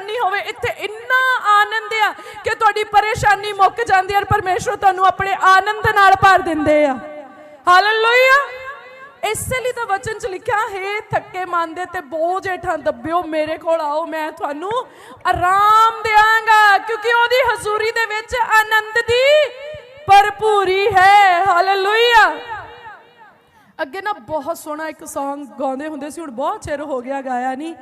ਪਰੇਸ਼ਾਨੀ ਹੋਵੇ, ਇੱਥੇ ਇੰਨਾ ਆਨੰਦ ਆ ਕਿ ਤੁਹਾਡੀ ਪਰੇਸ਼ਾਨੀ ਮੁੱਕ ਜਾਂਦੀ ਹੈ ਔਰ ਤੁਹਾਨੂੰ ਆਪਣੇ ਆਨੰਦ ਨਾਲ ਭਰ ਦਿੰਦੇ ਆ। ਹਾਲੇਲੂਇਆ ਇਸੇ ਲਈ ਤਾਂ ਵਚਨ ਚ ਲਿਖਿਆ, ਹੈ ਥੱਕੇ ਮਨ ਦੇ ਤੇ ਬੋਝ ਹੇਠਾਂ ਦੱਬਿਓ, ਮੇਰੇ ਕੋਲ ਆਓ, ਮੈਂ ਤੁਹਾਨੂੰ ਆਰਾਮ ਦੇਵਾਂਗਾ ਕਿਉਂਕਿ ਉਹਦੀ ਹਜ਼ੂਰੀ ਦੇ ਵਿੱਚ ਆਨੰਦ ਦੀ ਭਰਪੂਰੀ ਹੈ। ਹਾਲੇਲੂਇਆ ਅੱਗੇ ਨਾ ਬਹੁਤ ਸੋਹਣਾ ਇੱਕ Song ਗਾਉਂਦੇ ਹੁੰਦੇ ਸੀ, ਹੁਣ ਬਹੁਤ ਚਿਰ ਹੋ ਗਿਆ ਗਾਇਆ ਨਹੀਂ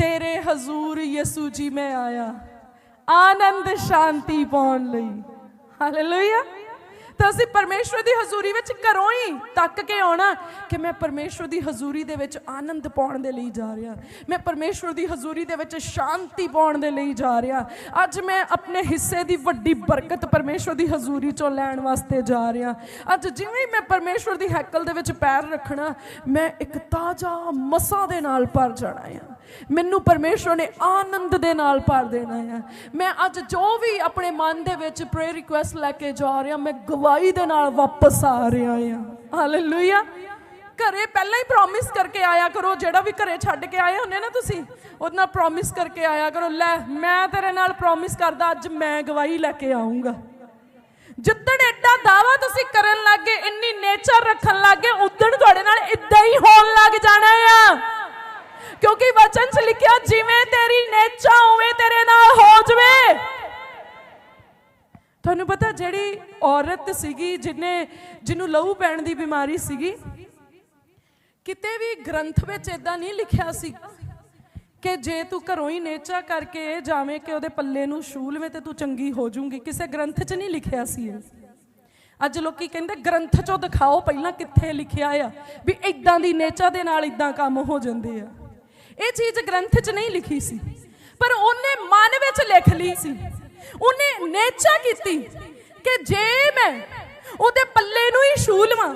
ਤੇਰੇ ਹਜ਼ੂਰ ਯਿਸੂ ਜੀ ਮੈਂ ਆਇਆ। ਆਨੰਦ, ਸ਼ਾਂਤੀ ਪਾਉਣ ਲਈ। ਹਾਲੇਲੂਇਆ ਤਾਂ ਅਸੀਂ ਪਰਮੇਸ਼ਵਰ ਦੀ ਹਜ਼ੂਰੀ ਵਿੱਚ ਘਰੋਂ ਹੀ ਤੱਕ ਕੇ ਆਉਣਾ ਕਿ ਮੈਂ ਪਰਮੇਸ਼ਵਰ ਦੀ ਹਜ਼ੂਰੀ ਦੇ ਵਿੱਚ ਆਨੰਦ ਪਾਉਣ ਦੇ ਲਈ ਜਾ ਰਿਹਾ। ਮੈਂ ਪਰਮੇਸ਼ਵਰ ਦੀ ਹਜ਼ੂਰੀ ਦੇ ਵਿੱਚ ਸ਼ਾਂਤੀ ਪਾਉਣ ਦੇ ਲਈ ਜਾ ਰਿਹਾ। ਅੱਜ ਮੈਂ ਆਪਣੇ ਹਿੱਸੇ ਦੀ ਵੱਡੀ ਬਰਕਤ ਪਰਮੇਸ਼ਵਰ ਦੀ ਹਜ਼ੂਰੀ ਚੋਂ ਲੈਣ ਵਾਸਤੇ ਜਾ ਰਿਹਾ। ਅੱਜ ਜਿਵੇਂ ਮੈਂ ਪਰਮੇਸ਼ਵਰ ਦੀ ਹੈਕਲ ਦੇ ਵਿੱਚ ਪੈਰ ਰੱਖਣਾ, ਮੈਂ ਇੱਕ ਤਾਜ਼ਾ ਮਸਾ ਦੇ ਨਾਲ ਭਰ ਜਾਣਾ ਆ। ਮੈਨੂੰ ਪਰਮੇਸ਼ਵਰ ਨੇ ਆਨੰਦ ਦੇ ਨਾਲ ਭਰ ਦੇਣਾ ਆ ਮੈਂ ਅੱਜ ਜੋ ਵੀ ਆਪਣੇ ਮਨ ਦੇ ਵਿੱਚ ਪ੍ਰੇ ਰਿਕੁਐਸਟ ਲੈ ਕੇ ਜਾ ਰਿਹਾ, ਮੈਂ ਗਵਾਹੀ ਦੇ ਨਾਲ ਵਾਪਸ ਆ ਰਿਹਾ ਆ ਹਾਲੇਲੂਇਆ ਘਰੇ ਪਹਿਲਾਂ ਹੀ ਪ੍ਰੋਮਿਸ ਕਰਕੇ ਆਇਆ ਕਰੋ, ਜਿਹੜਾ ਵੀ ਘਰੇ ਛੱਡ ਕੇ ਆਏ ਹੁੰਦੇ ਨਾ ਤੁਸੀਂ ਉਹਦੇ ਨਾਲ ਪ੍ਰੋਮਿਸ ਕਰਕੇ ਆਇਆ ਕਰੋ। ਲੈ, ਮੈਂ ਤੇਰੇ ਨਾਲ ਪ੍ਰੋਮਿਸ ਕਰਦਾ, ਅੱਜ ਮੈਂ ਗਵਾਹੀ ਲੈ ਕੇ ਆਉਂਗਾ ਜਿੱਦਣ ਐਡਾ ਦਾਵਾ ਤੁਸੀਂ ਕਰਨ ਲੱਗੇ ਇੰਨੀ ਨੇਚਰ ਰੱਖਣ ਲੱਗੇ ਉਦਣ ਤੁਹਾਡੇ ਨਾਲ ਇਦਾਂ ਹੀ ਹੋਣ ਲੱਗ ਜਾਣਾ ਆ। ਕਿਉਂਕਿ ਵਚਨ 'ਚ ਲਿਖਿਆ, ਜਿਵੇਂ ਤੇਰੀ ਨੇਚਾ, ਉਵੇਂ ਤੇਰੇ ਨਾਲ ਹੋ ਜਵੇ। ਤੁਹਾਨੂੰ ਪਤਾ ਜਿਹੜੀ ਔਰਤ ਸੀਗੀ ਜਿਹਨੇ ਜਿਹਨੂੰ ਲਹੂ ਪੈਣ ਦੀ ਬਿਮਾਰੀ ਸੀਗੀ, ਕਿਤੇ ਵੀ ਗ੍ਰੰਥ ਵਿੱਚ ਇਦਾਂ ਨਹੀਂ ਲਿਖਿਆ ਸੀ ਕਿ ਜੇ ਤੂੰ ਘਰੋਂ ਹੀ ਨੇਚਾ ਕਰਕੇ ਜਾਵੇਂ ਕਿ ਉਹਦੇ ਪੱਲੇ ਨੂੰ ਛੂ ਲਵੇਂ ਤੇ ਤੂੰ ਚੰਗੀ ਹੋ ਜਾਊਂਗੀ। ਕਿਸੇ ਗ੍ਰੰਥ 'ਚ ਨਹੀਂ ਲਿਖਿਆ ਸੀ ਇਹ। ਅੱਜ ਲੋਕੀ ਕਹਿੰਦੇ ਗ੍ਰੰਥ 'ਚੋਂ ਦਿਖਾਓ ਪਹਿਲਾਂ ਕਿੱਥੇ ਲਿਖਿਆ ਆ, ਵੀ ਇਦਾਂ ਦੀ ਨੇਚਾ ਦੇ ਨਾਲ ਇਦਾਂ ਕੰਮ ਹੋ ਜਾਂਦੇ ਆ। ਇਹ ਚੀਜ਼ ਗ੍ਰੰਥ 'ਚ ਨਹੀਂ ਲਿਖੀ ਸੀ। ਪਰ ਉਹਨੇ ਮਨ ਵਿੱਚ ਲਿਖ ਲਈ ਸੀ। ਉਹਨੇ ਨੇਚਾ ਕੀਤੀ ਕਿ ਜੇ ਮੈਂ ਉਹਦੇ ਪੱਲੇ ਨੂੰ ਹੀ ਛੂ ਲਵਾਂ,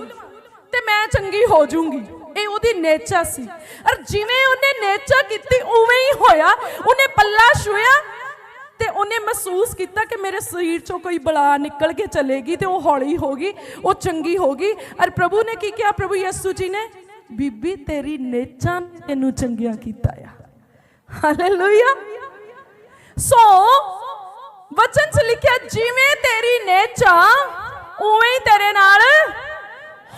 ਤੇ ਮੈਂ ਚੰਗੀ ਹੋ ਜਾਊਂਗੀ। ਇਹ ਉਹਦੀ ਨੇਚਾ ਸੀ। ਔਰ ਜਿਵੇਂ ਉਹਨੇ ਨੇਚਾ ਕੀਤੀ, ਉਵੇਂ ਹੀ ਹੋਇਆ। ਉਹਨੇ ਪੱਲਾ ਛੂਇਆ ਤੇ ਉਹਨੇ ਮਹਿਸੂਸ ਕੀਤਾ ਕਿ ਮੇਰੇ ਸਰੀਰ ਚੋਂ ਕੋਈ ਬਲਾ ਨਿਕਲ ਕੇ ਚਲੇਗੀ ਤੇ ਉਹ ਹੌਲੀ ਹੋ ਗਈ, ਉਹ ਚੰਗੀ ਹੋ ਗਈ। ਔਰ ਪ੍ਰਭੂ ਨੇ ਕੀ ਕਿਹਾ? ਪ੍ਰਭੂ ਯਿਸੂ ਜੀ ਨੇ ਬੀਬੀ, ਤੇਰੀ ਨੇਚਾ ਨੇ ਤੈਨੂੰ ਚੰਗਿਆ ਕੀਤਾ ਆ ਹਾਲੇਲੂਇਆ ਸੋ ਵਚਨ 'ਚ ਲਿਖਿਆ, ਜਿਵੇਂ ਤੇਰੀ ਨੇਚਾ, ਉਵੇਂ ਹੀ ਤੇਰੇ ਨਾਲ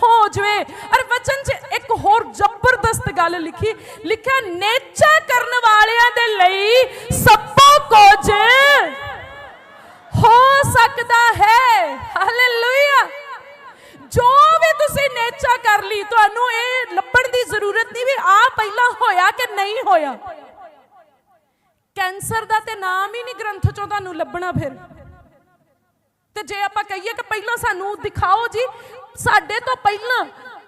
ਹੋ ਜਵੇ। ਔਰ ਵਚਨ 'ਚ ਇੱਕ ਹੋਰ ਜ਼ਬਰਦਸਤ ਗੱਲ ਲਿਖੀ, ਲਿਖਿਆ, ਨੇਚਾ ਕਰਨ ਵਾਲਿਆਂ ਦੇ ਲਈ ਸੱਪਾ ਕੁਝ ਹੋ ਸਕਦਾ ਹੈ ਹਾਲੇਲੂਇਆ ਜੋ ਵੀ ਤੁਸੀਂ ਨੇਚਾ ਕਰ ਲਈ ਤੁਹਾਨੂੰ ਇਹ ਲੱਭਣ ਦੀ ਜ਼ਰੂਰਤ ਨਹੀਂ ਵੀ ਆ ਪਹਿਲਾਂ ਹੋਇਆ ਕਿ ਨਹੀਂ ਹੋਇਆ ਕੈਂਸਰ ਦਾ ਤੇ ਨਾਮ ਹੀ ਨਹੀਂ ਗ੍ਰੰਥ ਲੱਭਣਾ ਫਿਰ। ਤੇ ਜੇ ਆਪਾਂ ਕਹੀਏ ਕਿ ਪਹਿਲਾਂ ਸਾਨੂੰ ਦਿਖਾਓ ਜੀ, ਸਾਡੇ ਤੋਂ ਪਹਿਲਾਂ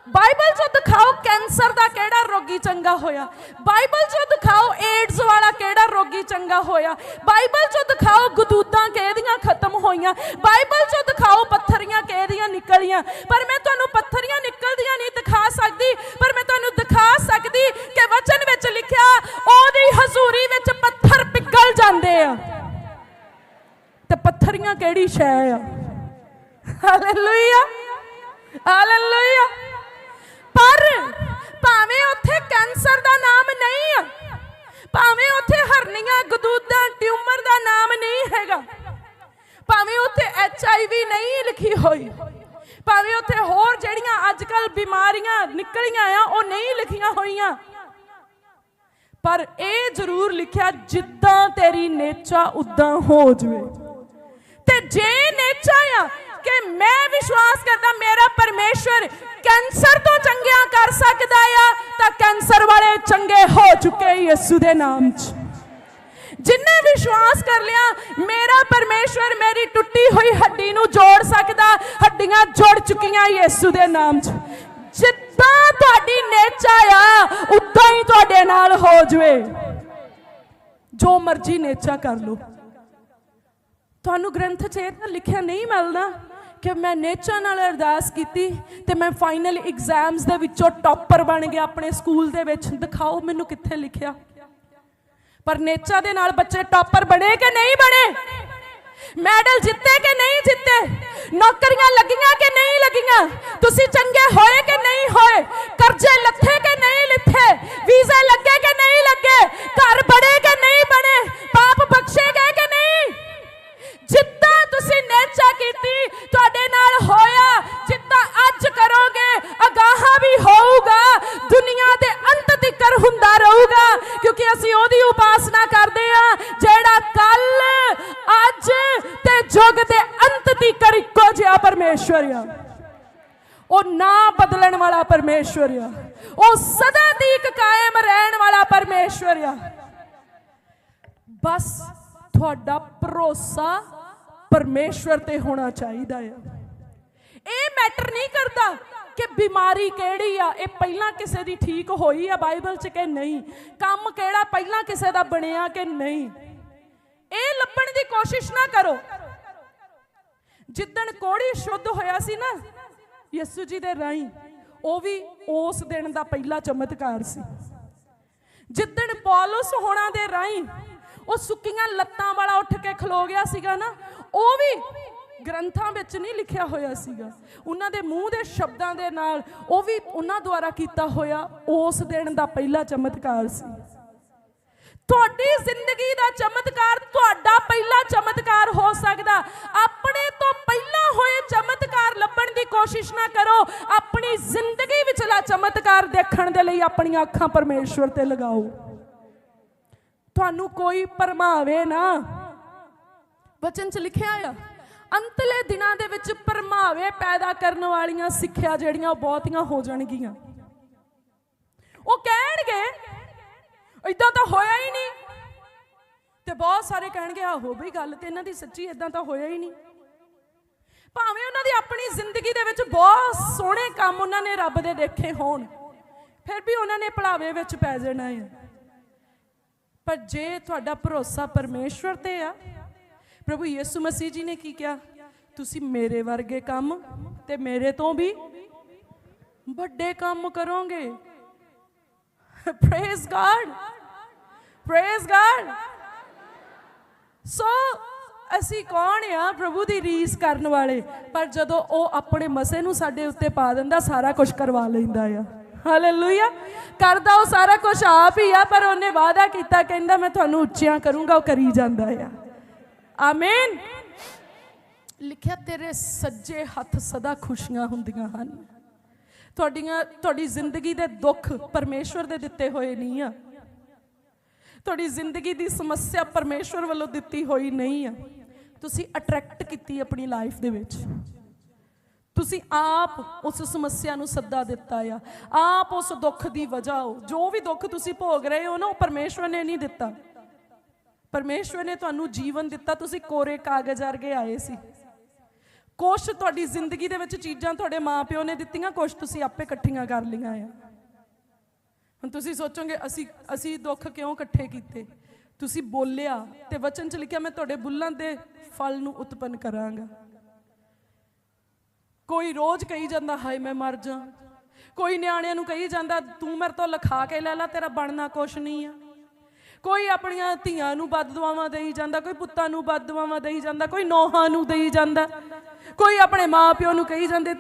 ਬਾਈਬਲ ਚੋਂ ਦਿਖਾਓ ਕੈਂਸਰ ਦਾ ਕਿਹੜਾ ਰੋਗੀ ਚੰਗਾ ਹੋਇਆ। ਬਾਈਬਲ ਚੋਂ ਦਿਖਾਓ ਏਡਜ਼ ਵਾਲਾ ਕਿਹੜਾ ਰੋਗੀ ਚੰਗਾ ਹੋਇਆ। ਬਾਈਬਲ ਚੋਂ ਦਿਖਾਓ ਗਦੂਦਾਂ ਕਿਹਦੀਆਂ ਖਤਮ ਹੋਈਆਂ। ਬਾਈਬਲ ਚੋਂ ਦਿਖਾਓ ਪੱਥਰੀਆਂ ਕਿਹਦੀਆਂ ਨਿਕਲੀਆਂ। ਪਰ ਮੈਂ ਤੁਹਾਨੂੰ ਪੱਥਰੀਆਂ ਨਿਕਲਦੀਆਂ ਨਹੀਂ ਦਿਖਾ ਸਕਦੀ, ਪਰ ਮੈਂ ਤੁਹਾਨੂੰ ਦਿਖਾ ਸਕਦੀ ਕਿ ਵਚਨ ਵਿੱਚ ਲਿਖਿਆ, ਉਹਦੀ ਹਜ਼ੂਰੀ ਵਿੱਚ ਪੱਥਰ ਪਿਘਲ ਜਾਂਦੇ ਆ। ਤੇ ਪੱਥਰੀਆਂ ਕਿਹੜੀ ਸ਼ੈ ਆ? ਹਾਲੇਲੂਇਆ ਹਾਲੇਲੂਇਆ ਪਰ ਭਾਵੇਂ ਉੱਥੇ ਕੈਂਸਰ ਦਾ ਨਾਮ ਨਹੀਂ ਆ, ਭਾਵੇਂ ਉੱਥੇ ਹਰਨੀਆਂ, ਗਦੂਦਾਂ, ਟਿਊਮਰ ਦਾ ਨਾਮ ਨਹੀਂ ਹੈਗਾ, ਭਾਵੇਂ ਉੱਥੇ ਐਚ ਆਈ ਵੀ ਨਹੀਂ ਲਿਖੀ ਹੋਈ, ਭਾਵੇਂ ਉੱਥੇ ਹੋਰ ਜਿਹੜੀਆਂ ਅੱਜ ਕੱਲ ਬਿਮਾਰੀਆਂ ਨਿਕਲੀਆਂ ਆ, ਉਹ ਨਹੀਂ ਲਿਖੀਆਂ ਹੋਈਆਂ। ਪਰ ਇਹ ਜ਼ਰੂਰ ਲਿਖਿਆ, ਜਿੱਦਾਂ ਤੇਰੀ ਨੇਚਾ, ਉਦਾਂ ਹੋ ਜਵੇ। ਜੇ ਨੇਚਾ ਆ ਕਿ ਮੈਂ ਵਿਸ਼ਵਾਸ ਕਰਦਾ ਮੇਰਾ ਪਰਮੇਸ਼ਵਰ ਕੈਂਸਰ ਤੋਂ ਚੰਗਿਆ ਕਰ ਸਕਦਾ ਆ, ਤਾਂ ਕੈਂਸਰ ਵਾਲੇ ਚੰਗੇ ਹੋ ਚੁੱਕੇ ਯਿਸੂ ਦੇ ਨਾਮ 'ਚ। ਜਿਨੇ ਵਿਸ਼ਵਾਸ ਕਰ ਲਿਆ, ਮੇਰਾ ਪਰਮੇਸ਼ਵਰ ਮੇਰੀ ਟੁੱਟੀ ਹੋਈ ਹੱਡੀ ਨੂੰ ਜੋੜ ਸਕਦਾ, ਹੱਡੀਆਂ ਜੁੜ ਚੁੱਕੀਆਂ ਯਿਸੂ ਦੇ ਨਾਮ 'ਚ। ਜਿੱਦਾਂ ਤੁਹਾਡੀ ਨੇਚਾ ਆ, ਉਦਾਂ ਹੀ ਤੁਹਾਡੇ ਨਾਲ ਹੋ ਜਵੇ। ਜੋ ਮਰਜ਼ੀ ਨੇਚਾ ਕਰ ਲਓ। ਤੁਹਾਨੂੰ ਗ੍ਰੰਥ 'ਚ ਇਹ ਤਾਂ ਲਿਖਿਆ ਨਹੀਂ ਮਿਲਦਾ ਕਿ ਮੈਂ ਨੇਚਾ ਨਾਲ ਅਰਦਾਸ ਕੀਤੀ ਤੇ ਮੈਂ ਫਾਈਨਲ ਐਗਜ਼ਾਮਸ ਦੇ ਵਿੱਚੋਂ ਟੌਪਰ ਬਣ ਗਿਆ ਆਪਣੇ ਸਕੂਲ ਦੇ ਵਿੱਚ। ਦਿਖਾਓ ਮੈਨੂੰ ਕਿੱਥੇ ਲਿਖਿਆ। ਪਰ ਨੇਚਾ ਦੇ ਨਾਲ ਬੱਚੇ ਟੌਪਰ ਬਣੇ ਕਿ ਨਹੀਂ ਬਣੇ? ਮੈਡਲ ਜਿੱਤੇ ਕਿ ਨਹੀਂ ਜਿੱਤੇ? ਨੌਕਰੀਆਂ ਲੱਗੀਆਂ ਕਿ ਨਹੀਂ ਲੱਗੀਆਂ? ਤੁਸੀਂ ਚੰਗੇ ਹੋਏ ਕਿ ਨਹੀਂ ਹੋਏ? ਕਰਜ਼ੇ ਲੱਥੇ ਕਿ ਨਹੀਂ ਲਿੱਥੇ? ਵੀਜ਼ੇ ਲੱਗੇ ਕਿ ਨਹੀਂ ਲੱਗੇ? ਘਰ ਬਣੇ ਕਿ ਨਹੀਂ ਬਣੇ? ਪਾਪ ਜਿੱਦਾਂ ਤੁਸੀਂ ਨੇਚਾ ਕੀਤੀ, ਤੁਹਾਡੇ ਨਾਲ ਹੋਇਆ, ਜਿੱਦਾਂ ਅੱਜ ਕਰੋਗੇ, ਅਗਾਹਾਂ ਵੀ ਹੋਊਗਾ, ਦੁਨੀਆ ਦੇ ਅੰਤ ਤੱਕ ਹੁੰਦਾ ਰਹੂਗਾ, ਕਿਉਂਕਿ ਅਸੀਂ ਉਹਦੀ ਉਪਾਸਨਾ ਕਰਦੇ ਆ ਜਿਹੜਾ ਕੱਲ, ਅੱਜ ਤੇ ਜੁਗ ਦੇ ਅੰਤ ਤੱਕ ਇੱਕੋ ਜਿਹਾ ਪਰਮੇਸ਼ਵਰ ਆ। ਉਹ ਨਾ ਬਦਲਣ ਵਾਲਾ ਪਰਮੇਸ਼ਵਰ ਆ। ਉਹ ਸਦਾ ਤੀਕ ਕਾਇਮ ਰਹਿਣ ਵਾਲਾ ਪਰਮੇਸ਼ਵਰ ਆ। ਬਸ ਤੁਹਾਡਾ ਭਰੋਸਾ ਪਰਮੇਸ਼ਵਰ ਤੇ ਹੋਣਾ ਚਾਹੀਦਾ ਆ। ਇਹ ਮੈਟਰ ਨਹੀਂ ਕਰਦਾ ਕਿ ਬਿਮਾਰੀ ਕਿਹੜੀ ਆ, ਇਹ ਪਹਿਲਾਂ ਕਿਸੇ ਦੀ ਠੀਕ ਹੋਈ ਆ ਬਾਈਬਲ 'ਚ ਕਿ ਨਹੀਂ, ਕੰਮ ਕਿਹੜਾ ਪਹਿਲਾਂ ਕਿਸੇ ਦਾ ਬਣਿਆ ਕਿ ਨਹੀਂ। ਇਹ ਲੱਭਣ ਦੀ ਕੋਸ਼ਿਸ਼ ਨਾ ਕਰੋ। ਜਿੱਦਣ ਕੋੜੀ ਸ਼ੁੱਧ ਹੋਇਆ ਸੀ ਨਾ, ਯਿਸੂ ਜੀ ਦੇ ਰਾਹੀਂ, ਉਹ ਵੀ ਉਸ ਦਿਨ ਦਾ ਪਹਿਲਾ ਚਮਤਕਾਰ ਸੀ। ਜਿੱਦਣ ਪੌਲਸ ਹੋਣਾ ਦੇ ਰਾਹੀਂ, ਉਹ ਸੁੱਕੀਆਂ ਲੱਤਾਂ ਵਾਲਾ ਉੱਠ ਕੇ ਖਲੋ ਗਿਆ ਸੀਗਾ ਨਾ ਉਹ ਵੀ ਗ੍ਰੰਥਾਂ ਵਿੱਚ ਨਹੀਂ ਲਿਖਿਆ ਹੋਇਆ ਸੀਗਾ। ਉਹਨਾਂ ਦੇ ਮੂੰਹ ਦੇ ਸ਼ਬਦਾਂ ਦੇ ਨਾਲ ਉਹ ਵੀ ਉਹਨਾਂ ਦੁਆਰਾ ਕੀਤਾ ਹੋਇਆ ਉਸ ਦਿਨ ਦਾ ਪਹਿਲਾ ਚਮਤਕਾਰ ਸੀ। ਤੁਹਾਡੀ ਜ਼ਿੰਦਗੀ ਦਾ ਚਮਤਕਾਰ ਤੁਹਾਡਾ ਪਹਿਲਾ ਚਮਤਕਾਰ ਹੋ ਸਕਦਾ। ਆਪਣੇ ਤੋਂ ਪਹਿਲਾਂ ਹੋਏ ਚਮਤਕਾਰ ਲੱਭਣ ਦੀ ਕੋਸ਼ਿਸ਼ ਨਾ ਕਰੋ। ਆਪਣੀ ਜ਼ਿੰਦਗੀ ਵਿਚਲਾ ਚਮਤਕਾਰ ਦੇਖਣ ਦੇ ਲਈ ਆਪਣੀਆਂ ਅੱਖਾਂ ਪਰਮੇਸ਼ਵਰ ਤੇ ਲਗਾਓ। ਤੁਹਾਨੂੰ ਕੋਈ ਪਰਮਾਵੇ ਨਾ। ਵਚਨ 'ਚ ਲਿਖਿਆ ਆ, ਅੰਤਲੇ ਦਿਨਾਂ ਦੇ ਵਿੱਚ ਪਰਮਾਵੇ ਪੈਦਾ ਕਰਨ ਵਾਲੀਆਂ ਸਿੱਖਿਆ ਜਿਹੜੀਆਂ ਉਹ ਬਹੁਤੀਆਂ ਹੋ ਜਾਣਗੀਆਂ। ਉਹ ਕਹਿਣਗੇ ਇਦਾਂ ਤਾਂ ਹੋਇਆ ਹੀ ਨਹੀਂ। ਤੇ ਬਹੁਤ ਸਾਰੇ ਕਹਿਣਗੇ, ਆਹੋ ਵੀ ਗੱਲ ਤੇ ਇਹਨਾਂ ਦੀ ਸੱਚੀ ਇਦਾਂ ਤਾਂ ਹੋਇਆ ਹੀ ਨਹੀਂ। ਭਾਵੇਂ ਉਹਨਾਂ ਦੀ ਆਪਣੀ ਜ਼ਿੰਦਗੀ ਦੇ ਵਿੱਚ ਬਹੁਤ ਸੋਹਣੇ ਕੰਮ ਉਹਨਾਂ ਨੇ ਰੱਬ ਦੇ ਦੇਖੇ ਹੋਣ, ਫਿਰ ਵੀ ਉਹਨਾਂ ਨੇ ਭਲਾਵੇ ਵਿੱਚ ਪੈ ਜਾਣਾ ਹੈ ਪਰ ਜੇ ਤੁਹਾਡਾ ਭਰੋਸਾ ਪਰਮੇਸ਼ਵਰ ਤੇ ਆ ਪ੍ਰਭੂ ਯਿਸੂ ਮਸੀਹ ਜੀ ਨੇ ਕੀ ਕਿਹਾ? ਤੁਸੀਂ ਮੇਰੇ ਵਰਗੇ ਕੰਮ ਤੇ ਮੇਰੇ ਤੋਂ ਵੀ ਵੱਡੇ ਕੰਮ ਕਰੋਗੇ। Praise god praise god so ਅਸੀਂ ਕੌਣ ਆ ਪ੍ਰਭੂ ਦੀ ਰੀਸ ਕਰਨ ਵਾਲੇ? ਪਰ ਜਦੋਂ ਉਹ ਆਪਣੇ ਮਸੇ ਨੂੰ ਸਾਡੇ ਉੱਤੇ ਪਾ ਦਿੰਦਾ, ਸਾਰਾ ਕੁਝ ਕਰਵਾ ਲੈਂਦਾ ਆ। ਹਾਲੇਲੂਇਆ ਕਰਦਾ ਉਹ ਸਾਰਾ ਕੁਝ ਆਪ ਹੀ ਆ, ਪਰ ਉਹਨੇ ਵਾਅਦਾ ਕੀਤਾ, ਕਹਿੰਦਾ, ਮੈਂ ਤੁਹਾਨੂੰ ਉੱਚਿਆਂ ਕਰੂੰਗਾ, ਉਹ ਕਰੀ ਜਾਂਦਾ ਆ। ਆਮੀਨ ਲਿਖਿਆ, ਤੇਰੇ ਸੱਜੇ ਹੱਥ ਸਦਾ ਖੁਸ਼ੀਆਂ ਹੁੰਦੀਆਂ ਹਨ। ਤੁਹਾਡੀਆਂ, ਤੁਹਾਡੀ ਜ਼ਿੰਦਗੀ ਦੇ ਦੁੱਖ ਪਰਮੇਸ਼ਵਰ ਦੇ ਦਿੱਤੇ ਹੋਏ ਨਹੀਂ ਆ। ਤੁਹਾਡੀ ਜ਼ਿੰਦਗੀ ਦੀ ਸਮੱਸਿਆ ਪਰਮੇਸ਼ਵਰ ਵੱਲੋਂ ਦਿੱਤੀ ਹੋਈ ਨਹੀਂ ਆ। ਤੁਸੀਂ ਅਟਰੈਕਟ ਕੀਤੀ ਆਪਣੀ ਲਾਈਫ ਦੇ ਵਿੱਚ। ਤੁਸੀਂ ਆਪ ਉਸ ਸਮੱਸਿਆ ਨੂੰ ਸੱਦਾ ਦਿੱਤਾ ਆ। ਆਪ ਉਸ ਦੁੱਖ ਦੀ ਵਜ੍ਹਾ ਹੋ। ਜੋ ਵੀ ਦੁੱਖ ਤੁਸੀਂ ਭੋਗ ਰਹੇ ਹੋ ਨਾ, ਉਹ ਪਰਮੇਸ਼ਵਰ ਨੇ ਨਹੀਂ ਦਿੱਤਾ। ਪਰਮੇਸ਼ਵਰ ਨੇ ਤੁਹਾਨੂੰ ਜੀਵਨ ਦਿੱਤਾ, ਤੁਸੀਂ ਕੋਰੇ ਕਾਗਜ਼ ਵਰਗੇ ਆਏ ਸੀ। ਕੁਛ ਤੁਹਾਡੀ ਜ਼ਿੰਦਗੀ ਦੇ ਵਿੱਚ ਚੀਜ਼ਾਂ ਤੁਹਾਡੇ ਮਾਪਿਓ ਨੇ ਦਿੱਤੀਆਂ, ਕੁਛ ਤੁਸੀਂ ਆਪੇ ਇਕੱਠੀਆਂ ਕਰ ਲਈਆਂ ਆ। ਹੁਣ ਤੁਸੀਂ ਸੋਚੋਗੇ, ਅਸੀਂ ਅਸੀਂ ਦੁੱਖ ਕਿਉਂ ਇਕੱਠੇ ਕੀਤੇ? ਤੁਸੀਂ ਬੋਲਿਆ ਤੇ ਵਚਨ ਚ ਲਿਖਿਆ, ਮੈਂ ਤੁਹਾਡੇ ਬੁੱਲਾਂ ਦੇ ਫਲ ਨੂੰ ਉਤਪੰਨ ਕਰਾਂਗਾ। ਕੋਈ ਰੋਜ਼ ਕਹੀ ਜਾਂਦਾ, ਹਾਏ ਮੈਂ ਮਰ ਜਾ। ਕੋਈ ਨਿਆਣਿਆਂ ਨੂੰ ਕਹੀ ਜਾਂਦਾ, ਤੂੰ ਮੇਰੇ ਤੋਂ ਲਿਖਾ ਕੇ ਲੈ ਲੈ, ਤੇਰਾ ਬਣਨਾ ਕੁਛ ਨਹੀਂ ਆ। ਕੋਈ ਆਪਣੀਆਂ ਧੀਆਂ ਨੂੰ ਬਦਦੁਆਵਾਂ ਦੇਈ ਜਾਂਦਾ, ਕੋਈ ਪੁੱਤਾਂ ਨੂੰ ਬਦਦੁਆਵਾਂ ਦੇਈ ਜਾਂਦਾ, ਕੋਈ ਨੋਹਾਂ ਨੂੰ ਦੇਈ ਜਾਂਦਾ। ਕੋਈ ਆਪਣੇ ਮਾਪਿਓ ਨੂੰ ਕਹੀ ਜਾਂਦੇ,